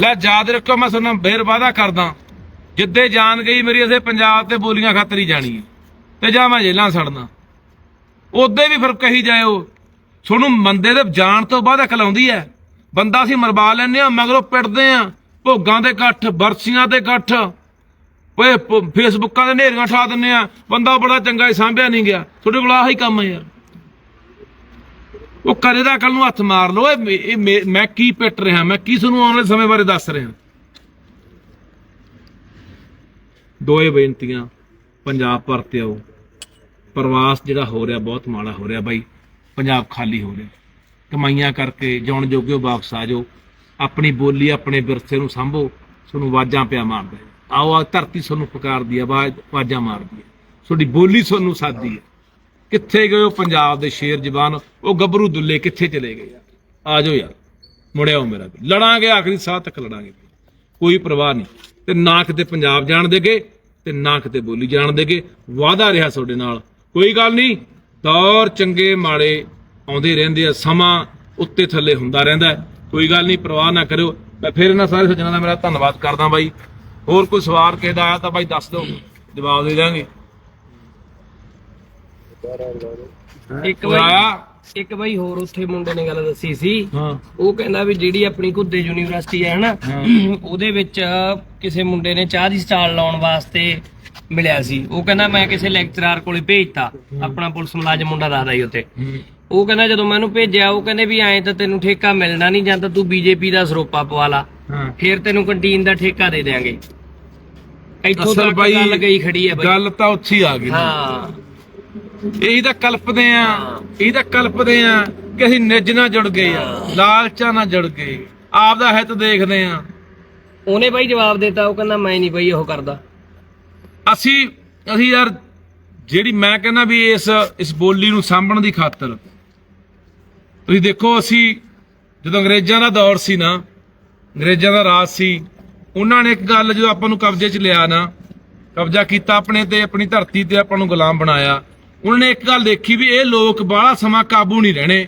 ਲੈ ਯਾਦ ਰੱਖੋ ਮੈਂ ਤੁਹਾਨੂੰ ਬੇਰ ਵਾਦਾ ਕਰਦਾ। ਜਿੱਦੇ ਜਾਨ ਗਈ ਮੇਰੀ ਇਸੇ ਪੰਜਾਬ ਤੇ ਬੋਲੀਆਂ ਖਾਤਰ ਹੀ ਜਾਣੀ। ਤੇ ਜਾਂ ਮੈਂ ਜੇਲਾਂ ਸੜਨਾ। ਉਹਦੇ ਵੀ ਫਿਰ ਕਹੀ ਜਾਇਓ। ਤੁਹਾਨੂੰ ਬੰਦੇ ਦੇ ਜਾਣ ਤੋਂ ਬਾਅਦ ਅਕਲ ਆਉਂਦੀ ਹੈ। ਬੰਦਾ ਅਸੀਂ ਮਰਵਾ ਲੈਂਦੇ ਆ ਮਗਰੋਂ ਪਿੱਟਦੇ ਆ ਭੋਗਾਂ ਦੇ ਇਕੱਠ, ਬਰਸੀਆਂ ਦੇ ਇਕੱਠ। ਓਏ ਫੇਸਬੁੱਕਾਂ ਦੇ ਨੇਰੀਆਂ ਠਾ ਦਿੰਨੇ ਆ ਬੰਦਾ ਬੜਾ ਚੰਗਾ ਹੀ ਸਾਂਭਿਆ ਨਹੀਂ ਗਿਆ। ਤੁਹਾਡੇ ਕੋਲ ਆਹੀ ਕੰਮ ਹੈ ਯਾਰ। ਉਹ ਕਰੇ ਦਾ ਕੱਲ ਨੂੰ ਹੱਥ ਮਾਰ ਲਓ। ਇਹ ਮੇ- ਮੈਂ ਕੀ ਪਿੱਟ ਰਿਹਾ? ਮੈਂ ਕੀ ਤੁਹਾਨੂੰ ਆਉਣ ਵਾਲੇ ਸਮੇਂ ਬਾਰੇ ਦੱਸ ਰਿਹਾ? ਦੋਏ ਬੇਨਤੀਆਂ। ਪੰਜਾਬ ਪਰਤੇ ਆਓ। ਪ੍ਰਵਾਸ ਜਿਹੜਾ ਹੋ ਰਿਹਾ, ਬਹੁਤ ਮਾੜਾ ਹੋ ਰਿਹਾ ਬਾਈ। ਪੰਜਾਬ ਖਾਲੀ ਹੋ ਰਿਹਾ। ਕਮਾਈਆਂ ਕਰਕੇ ਜਾਣ ਜੋਗਿਓ ਵਾਪਸ ਆ ਜਾਓ। ਆਪਣੀ ਬੋਲੀ, ਆਪਣੇ ਵਿਰਸੇ ਨੂੰ ਸੰਭੋ, ਤੁਹਾਨੂੰ ਆਵਾਜ਼ਾਂ ਪਿਆ ਮਾਰਦਾ ਆਓ ਆ ਧਰਤੀ ਤੁਹਾਨੂੰ ਪੁਕਾਰਦੀ ਹੈ ਆਵਾਜ਼, ਆਵਾਜ਼ਾਂ ਮਾਰਦੀ ਹੈ ਤੁਹਾਡੀ ਬੋਲੀ ਤੁਹਾਨੂੰ ਸਾਦੀ ਹੈ ਕਿੱਥੇ ਗਏ ਉਹ ਪੰਜਾਬ ਦੇ ਸ਼ੇਰ ਜ਼ਬਾਨ ਉਹ ਗੱਭਰੂ ਦੁੱਲੇ ਕਿੱਥੇ ਚਲੇ ਗਏ ਯਾਰ ਆ ਜਾਓ ਯਾਰ ਮੁੜਿਆਓ ਮੇਰਾ ਵੀ। ਲੜਾਂਗੇ, ਆਖਰੀ ਸਾਹ ਤੱਕ ਲੜਾਂਗੇ। ਕੋਈ ਪਰਵਾਹ ਨਹੀਂ। ਤੇ ਨਾ ਕਿਤੇ ਪੰਜਾਬ ਜਾਣ ਦੇਗੇ, ਤੇ ਨਾ ਕਿਤੇ ਬੋਲੀ ਜਾਣ ਦੇਗੇ। ਵਾਦਾ ਰਿਹਾ ਤੁਹਾਡੇ ਨਾਲ। ਕੋਈ ਗੱਲ ਨਹੀਂ, ਦੌਰ ਚੰਗੇ ਮਾੜੇ ਆਉਂਦੇ ਰਹਿੰਦੇ ਆ ਸਮਾਂ ਉੱਤੇ ਥੱਲੇ ਹੁੰਦਾ ਰਹਿੰਦਾ ਹੈ। ਕੋਈ ਗੱਲ ਨਹੀਂ ਪਰਵਾਹ ਨਾ ਕਰਿਓ। ਮੈਂ ਫਿਰ ਇਹਨਾਂ ਸਾਰੇ ਸੱਜਣਾਂ ਦਾ ਮੇਰਾ ਧੰਨਵਾਦ ਕਰਦਾ ਬਾਈ। ਹੋਰ ਕੋਈ ਸਵਾਲ ਕਿਸੇ ਦਾ ਆਇਆ ਤਾਂ ਬਾਈ ਦੱਸ ਦਿਓ। ਜਵਾਬ ਦੇ ਦਾਂਗੇ ਇੱਕ ਵਾਰੀ ਇੱਕ ਵਾਰੀ ਹੋਰ ਉੱਥੇ ਮੁੰਡੇ ਨੇ ਗੱਲ ਦੱਸੀ ਸੀ। ਹਾਂ। ਉਹ ਕਹਿੰਦਾ ਵੀ ਜਿਹੜੀ ਆਪਣੀ ਘੁੱਦੇ ਯੂਨੀਵਰਸਿਟੀ ਹੈ ਨਾ ਉਹਦੇ ਵਿੱਚ ਕਿਸੇ ਮੁੰਡੇ ਨੇ ਚਾਹ ਦੀ ਸਟਾਲ ਲਾਉਣ ਵਾਸਤੇ ਮਿਲਿਆ ਸੀ। ਉਹ ਕਹਿੰਦਾ ਮੈਂ ਕਿਸੇ ਲੈਕਚਰਰ ਕੋਲੇ ਭੇਜਤਾ। ਆਪਣਾ ਪੁਲਿਸ ਮੁਲਾਜ਼ਮ ਮੁੰਡਾ ਦੱਸਦਾ ਸੀ ਉੱਥੇ। ਉਹ ਕਹਿੰਦਾ ਜਦੋਂ ਮੈਨੂੰ ਭੇਜਿਆ ਉਹ ਕਹਿੰਦੇ ਵੀ ਐਂ ਤਾਂ ਤੈਨੂੰ ਠੇਕਾ ਮਿਲਣਾ ਨਹੀਂ ਜਾਂ ਤਾਂ ਤੂੰ ਬੀਜੇਪੀ ਦਾ ਸਰੋਪਾ ਪਵਾ ਲਾ। ਹਾਂ। ਫਿਰ ਤੈਨੂੰ ਕੰਟੀਨ ਦਾ ਠੇਕਾ ਦੇ ਦੇਾਂਗੇ ਇੱਥੋਂ ਅਸਲ ਤੱਕ ਬਾਈ ਗੱਲ ਗਈ ਖੜੀ ਹੈ ਬਾਈ। ਗੱਲ ਤਾਂ ਉੱਥੇ ਹੀ ਆ ਗਈ। ਹਾਂ। ਇਹੀ ਤਾਂ ਕਲਪਦੇ ਆ ਇਹੀ ਤਾਂ ਕਲਪਦੇ ਆ ਕਿ ਅਸੀਂ ਨਿੱਜ ਨਾਲ ਜੁੜ ਗਏ ਆ ਲਾਲਚਾਂ ਨਾਲ ਜੁੜ ਗਏ। ਆਪ ਦਾ ਹਿੱਤ ਦੇਖਦੇ ਆ। ਉਹਨੇ ਬਾਈ ਜਵਾਬ ਦਿੱਤਾ ਉਹ ਕਹਿੰਦਾ ਮੈਂ ਨਹੀਂ ਬਾਈ ਉਹ ਕਰਦਾ। ਅਸੀਂ ਅਸੀਂ ਯਾਰ ਜਿਹੜੀ ਮੈਂ ਕਹਿੰਦਾ ਵੀ ਇਸ ਇਸ ਬੋਲੀ ਨੂੰ ਸਾਂਭਣ ਦੀ ਖਾਤਰ ਤੁਸੀਂ ਦੇਖੋ, ਅਸੀਂ ਜਦੋਂ ਅੰਗਰੇਜ਼ਾਂ ਦਾ ਦੌਰ ਸੀ ਨਾ, ਅੰਗਰੇਜ਼ਾਂ ਦਾ ਰਾਜ ਸੀ, ਉਹਨਾਂ ਨੇ ਇੱਕ ਗੱਲ ਜਦੋਂ ਆਪਾਂ ਨੂੰ ਕਬਜ਼ੇ 'ਚ ਲਿਆ ਨਾ, ਕਬਜ਼ਾ ਕੀਤਾ ਆਪਣੇ ਤੇ, ਆਪਣੀ ਧਰਤੀ ਤੇ ਆਪਾਂ ਨੂੰ ਗੁਲਾਮ ਬਣਾਇਆ। ਉਹਨਾਂ ਨੇ ਇੱਕ ਗੱਲ ਦੇਖੀ ਵੀ ਇਹ ਲੋਕ ਬਾਹਲਾ ਸਮਾਂ ਕਾਬੂ ਨਹੀਂ ਰਹਿਣੇ।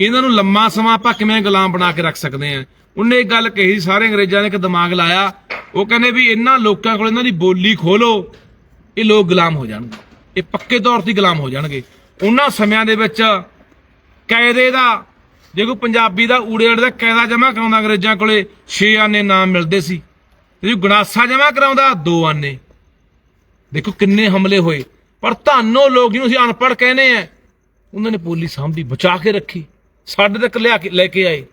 ਇਹਨਾਂ ਨੂੰ ਲੰਮਾ ਸਮਾਂ ਆਪਾਂ ਕਿਵੇਂ ਗੁਲਾਮ ਬਣਾ ਕੇ ਰੱਖ ਸਕਦੇ ਆ ਉਹਨੇ ਇੱਕ ਗੱਲ ਕਹੀ ਸਾਰੇ ਅੰਗਰੇਜ਼ਾਂ ਨੇ ਇੱਕ ਦਿਮਾਗ ਲਾਇਆ। ਉਹ ਕਹਿੰਦੇ ਵੀ ਇਹਨਾਂ ਲੋਕਾਂ ਕੋਲ ਇਹਨਾਂ ਦੀ ਬੋਲੀ ਖੋਲੋ, ਇਹ ਲੋਕ ਗੁਲਾਮ ਹੋ ਜਾਣਗੇ। ਇਹ ਪੱਕੇ ਤੌਰ ਤੇ ਗੁਲਾਮ ਹੋ ਜਾਣਗੇ। ਉਹਨਾਂ ਸਮਿਆਂ ਦੇ ਵਿੱਚ ਕਾਇਦੇ ਦਾ? ਜੇ ਕੋਈ ਪੰਜਾਬੀ ਦਾ ਊੜੇ ਊੜੇ ਦਾ ਕਾਇਦਾ ਜਮ੍ਹਾਂ ਕਰਾਉਂਦਾ ਅੰਗਰੇਜ਼ਾਂ ਕੋਲੇ 6 ਆਨੇ ਨਾਮ ਮਿਲਦੇ ਸੀ। ਤੇ ਜੇ ਗਣਾਸਾ ਜਮ੍ਹਾਂ ਕਰਾਉਂਦਾ 2 ਆਨੇ। ਦੇਖੋ, ਕਿੰਨੇ ਹਮਲੇ ਹੋਏ। ਪਰ ਧੰਨੋ ਲੋਕ ਜਿਹਨੂੰ ਅਸੀਂ ਅਨਪੜ੍ਹ ਕਹਿੰਦੇ ਆ, ਉਹਨਾਂ ਨੇ ਬੋਲੀ ਸਾਂਭੀ ਬਚਾ ਕੇ ਰੱਖੀ। ਸਾਡੇ ਤੱਕ ਲਿਆ ਕੇ ਲੈ ਕੇ ਆਏ।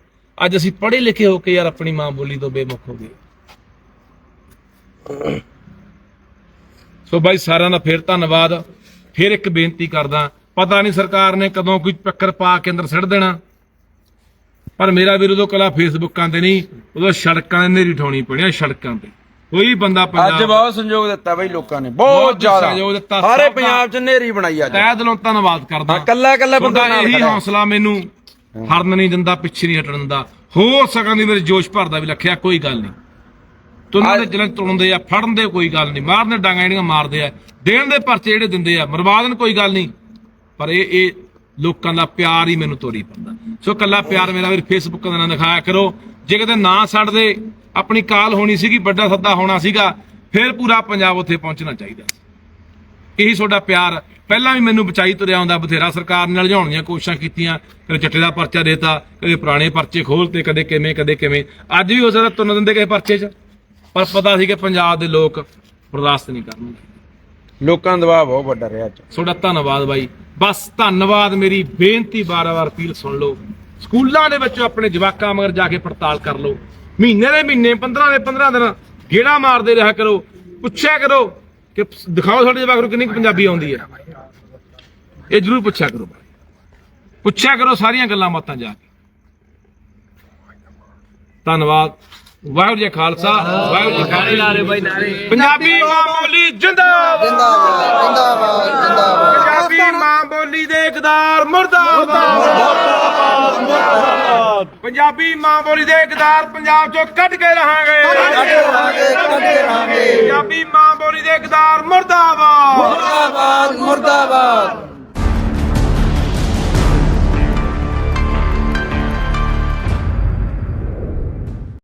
ਅੱਜ ਅਸੀਂ ਪੜ੍ਹੇ ਲਿਖੇ ਹੋ ਕੇ ਯਾਰ ਆਪਣੀ ਮਾਂ ਬੋਲੀ ਤੋਂ ਬੇਮੁਖ ਹੋ ਗਏ। ਸੋ ਬਾਈ, ਸਾਰਿਆਂ ਦਾ ਫੇਰ ਧੰਨਵਾਦ। ਫਿਰ ਇੱਕ ਬੇਨਤੀ ਕਰਦਾ ਪਤਾ ਨਹੀਂ ਸਰਕਾਰ ਨੇ ਕਦੋਂ ਕੋਈ ਚੱਕਰ ਪਾ ਕੇ ਅੰਦਰ ਸਿੱਟ ਦੇਣਾ। ਪਰ ਮੇਰਾ ਵੀਰ ਉਦੋਂ ਕਲਾ ਫੇਸਬੁੱਕਾਂ ਤੇ ਨਹੀਂ ਉਦੋਂ ਸੜਕਾਂ ਦੇ ਨੇਰੀ ਠਾਉਣੀ ਪੈਣੀ ਸੜਕਾਂ ਤੇ। ਕੋਈ ਬੰਦਾ ਅੱਜ ਪੰਜਾਬ ਬਹੁਤ ਸੰਯੋਗ ਦਿੱਤਾ ਬਈ ਲੋਕਾਂ ਨੇ ਬਹੁਤ ਜ਼ਿਆਦਾ। ਸਹਿਯੋਗ ਦਿੱਤਾ। ਸਾਰੇ ਪੰਜਾਬ 'ਚ ਨੇਰੀ ਬਣਾਈ ਅੱਜ। ਤਹਿ ਦਿਲੋਂ ਧੰਨਵਾਦ ਕਰਦਾ। ਕੱਲਾ- ਕੱਲਾ ਬੰਦਾ ਨਾਲ ਇਹੀ। ਹੌਸਲਾ ਮੈਨੂੰ ਹਰਨ ਨਹੀਂ ਦਿੰਦਾ ਪਿੱਛੇ ਨਹੀਂ ਹਟਣ ਦਿੰਦਾ। ਹੋ ਸਕਾਂ ਦੀ ਮੇਰੇ ਜੋਸ਼ ਭਰਦਾ ਵੀ ਲੱਖਿਆ ਕੋਈ ਗੱਲ ਨਹੀਂ। ਤੁਨਾਂ ਦੇ ਅੱਜ- ਜਲਨ ਤੁਣਦੇ ਆ ਫੜਨ ਦੇ ਕੋਈ ਗੱਲ ਨਹੀਂ। ਮਾਰਨੇ ਡਾਂਗਾ ਜਿਹੜੀਆਂ ਮਾਰਦੇ ਆ ਦੇਣ ਦੇ ਪਰਚੇ ਜਿਹੜੇ ਦਿੰਦੇ ਆ ਮਰਵਾ ਦੇਣ ਕੋਈ ਗੱਲ ਨਹੀਂ। ਪਰ ਇਹ ਇਹ ਲੋਕਾਂ ਦਾ ਪਿਆਰ ਹੀ ਮੈਨੂੰ ਤੋਰੀ ਪੈਂਦਾ। ਸੋ ਕੱਲਾ ਪਿਆਰ ਮੇਰਾ ਵੀਰ ਫੇਸਬੁੱਕ ਦਾ ਨਾਂ ਦਿਖਾਇਆ ਕਰੋ। ਜੇ ਕਿਤੇ ਨਾ ਛੱਡਦੇ ਆਪਣੀ ਕਾਲ ਹੋਣੀ ਸੀਗੀ ਵੱਡਾ ਸੱਦਾ ਹੋਣਾ ਸੀਗਾ ਫਿਰ ਪੂਰਾ ਪੰਜਾਬ ਉੱਥੇ ਪਹੁੰਚਣਾ ਚਾਹੀਦਾ ਸੀ। ਇਹੀ ਤੁਹਾਡਾ ਪਿਆਰ। ਪਹਿਲਾਂ ਵੀ ਮੈਨੂੰ ਬਚਾਈ ਤੁਰਿਆ ਆਉਂਦਾ ਬਥੇਰਾ ਸਰਕਾਰ ਨਾਲ ਲਿਜਾਉਣ ਦੀਆਂ ਕੋਸ਼ਿਸ਼ਾਂ ਕੀਤੀਆਂ ਕਦੇ ਚੱਟੇ ਦਾ ਪਰਚਾ ਦੇਤਾ ਕਦੇ ਪੁਰਾਣੇ ਪਰਚੇ ਖੋਲਤੇ ਕਦੇ ਕਿਵੇਂ ਕਦੇ ਕਿਵੇਂ। ਅੱਜ ਵੀ ਹੋ ਸਕਦਾ ਤੁੰਨ ਦਿੰਦੇ ਕਿਸੇ ਪਰਚੇ 'ਚ। ਪਰ ਪਤਾ ਸੀ ਕਿ ਪੰਜਾਬ ਦੇ ਲੋਕ ਬਰਦਾਸ਼ਤ ਨਹੀਂ ਕਰਨਗੇ। ਲੋਕਾਂ ਦਾ ਦਬਾਅ ਬਹੁਤ ਵੱਡਾ ਰਿਹਾ ਅੱਜ। ਤੁਹਾਡਾ ਧੰਨਵਾਦ ਬਾਈ। ਬਸ ਧੰਨਵਾਦ, ਮੇਰੀ ਬੇਨਤੀ ਬਾਰ-ਬਾਰ ਅਪੀਲ ਸੁਣ ਲਓ। ਸਕੂਲਾਂ ਦੇ ਵਿੱਚ ਆਪਣੇ ਜਵਾਕਾਂ ਮਗਰ ਜਾ ਕੇ ਪੜਤਾਲ ਕਰ ਲਓ। ਮਹੀਨੇ ਦੇ ਮਹੀਨੇ 15 ਦੇ 15 ਦਿਨ ਗੇੜਾ ਮਾਰਦੇ ਰਿਹਾ ਕਰੋ। ਪੁੱਛਿਆ ਕਰੋ ਕਿ ਦਿਖਾਓ ਸਾਡੇ ਜਵਾਕ ਨੂੰ ਕਿੰਨੀ ਕੁ ਪੰਜਾਬੀ ਆਉਂਦੀ ਹੈ। ਇਹ ਜ਼ਰੂਰ ਪੁੱਛਿਆ ਕਰੋ ਪੁੱਛਿਆ ਕਰੋ ਸਾਰੀਆਂ ਗੱਲਾਂ ਬਾਤਾਂ ਜਾ ਕੇ। ਧੰਨਵਾਦ। ਵਾਹਿਗੁਰੂ ਜੀ ਕਾ ਖਾਲਸਾ ਵਾਹਿਗੁਰੂ ਜੀ ਕੀ ਨਾਰੇ ਫਤਿਹ। ਲਾਰੇ ਬਾਈ ਨਾਰੇ। ਪੰਜਾਬੀ ਮਾਂ ਬੋਲੀ ਜਿੰਦਾਬਾਦ। ਪੰਜਾਬੀ ਮਾਂ ਬੋਲੀ ਦੇ ਇਕਦਾਰ ਮੁਰਦਾਬਾਦ। ਪੰਜਾਬੀ ਮਾਂ ਬੋਲੀ ਦੇ ਇਕਦਾਰ ਪੰਜਾਬ ਚੋਂ ਕੱਢ ਕੇ ਰਹਾਂਗੇ। ਪੰਜਾਬੀ ਮਾਂ ਬੋਲੀ ਦੇ ਇਕਦਾਰ ਮੁਰਦਾਬਾਦ। ਮੁਰਦਾਬਾਦ ਮੁਰਦਾਬਾਦ।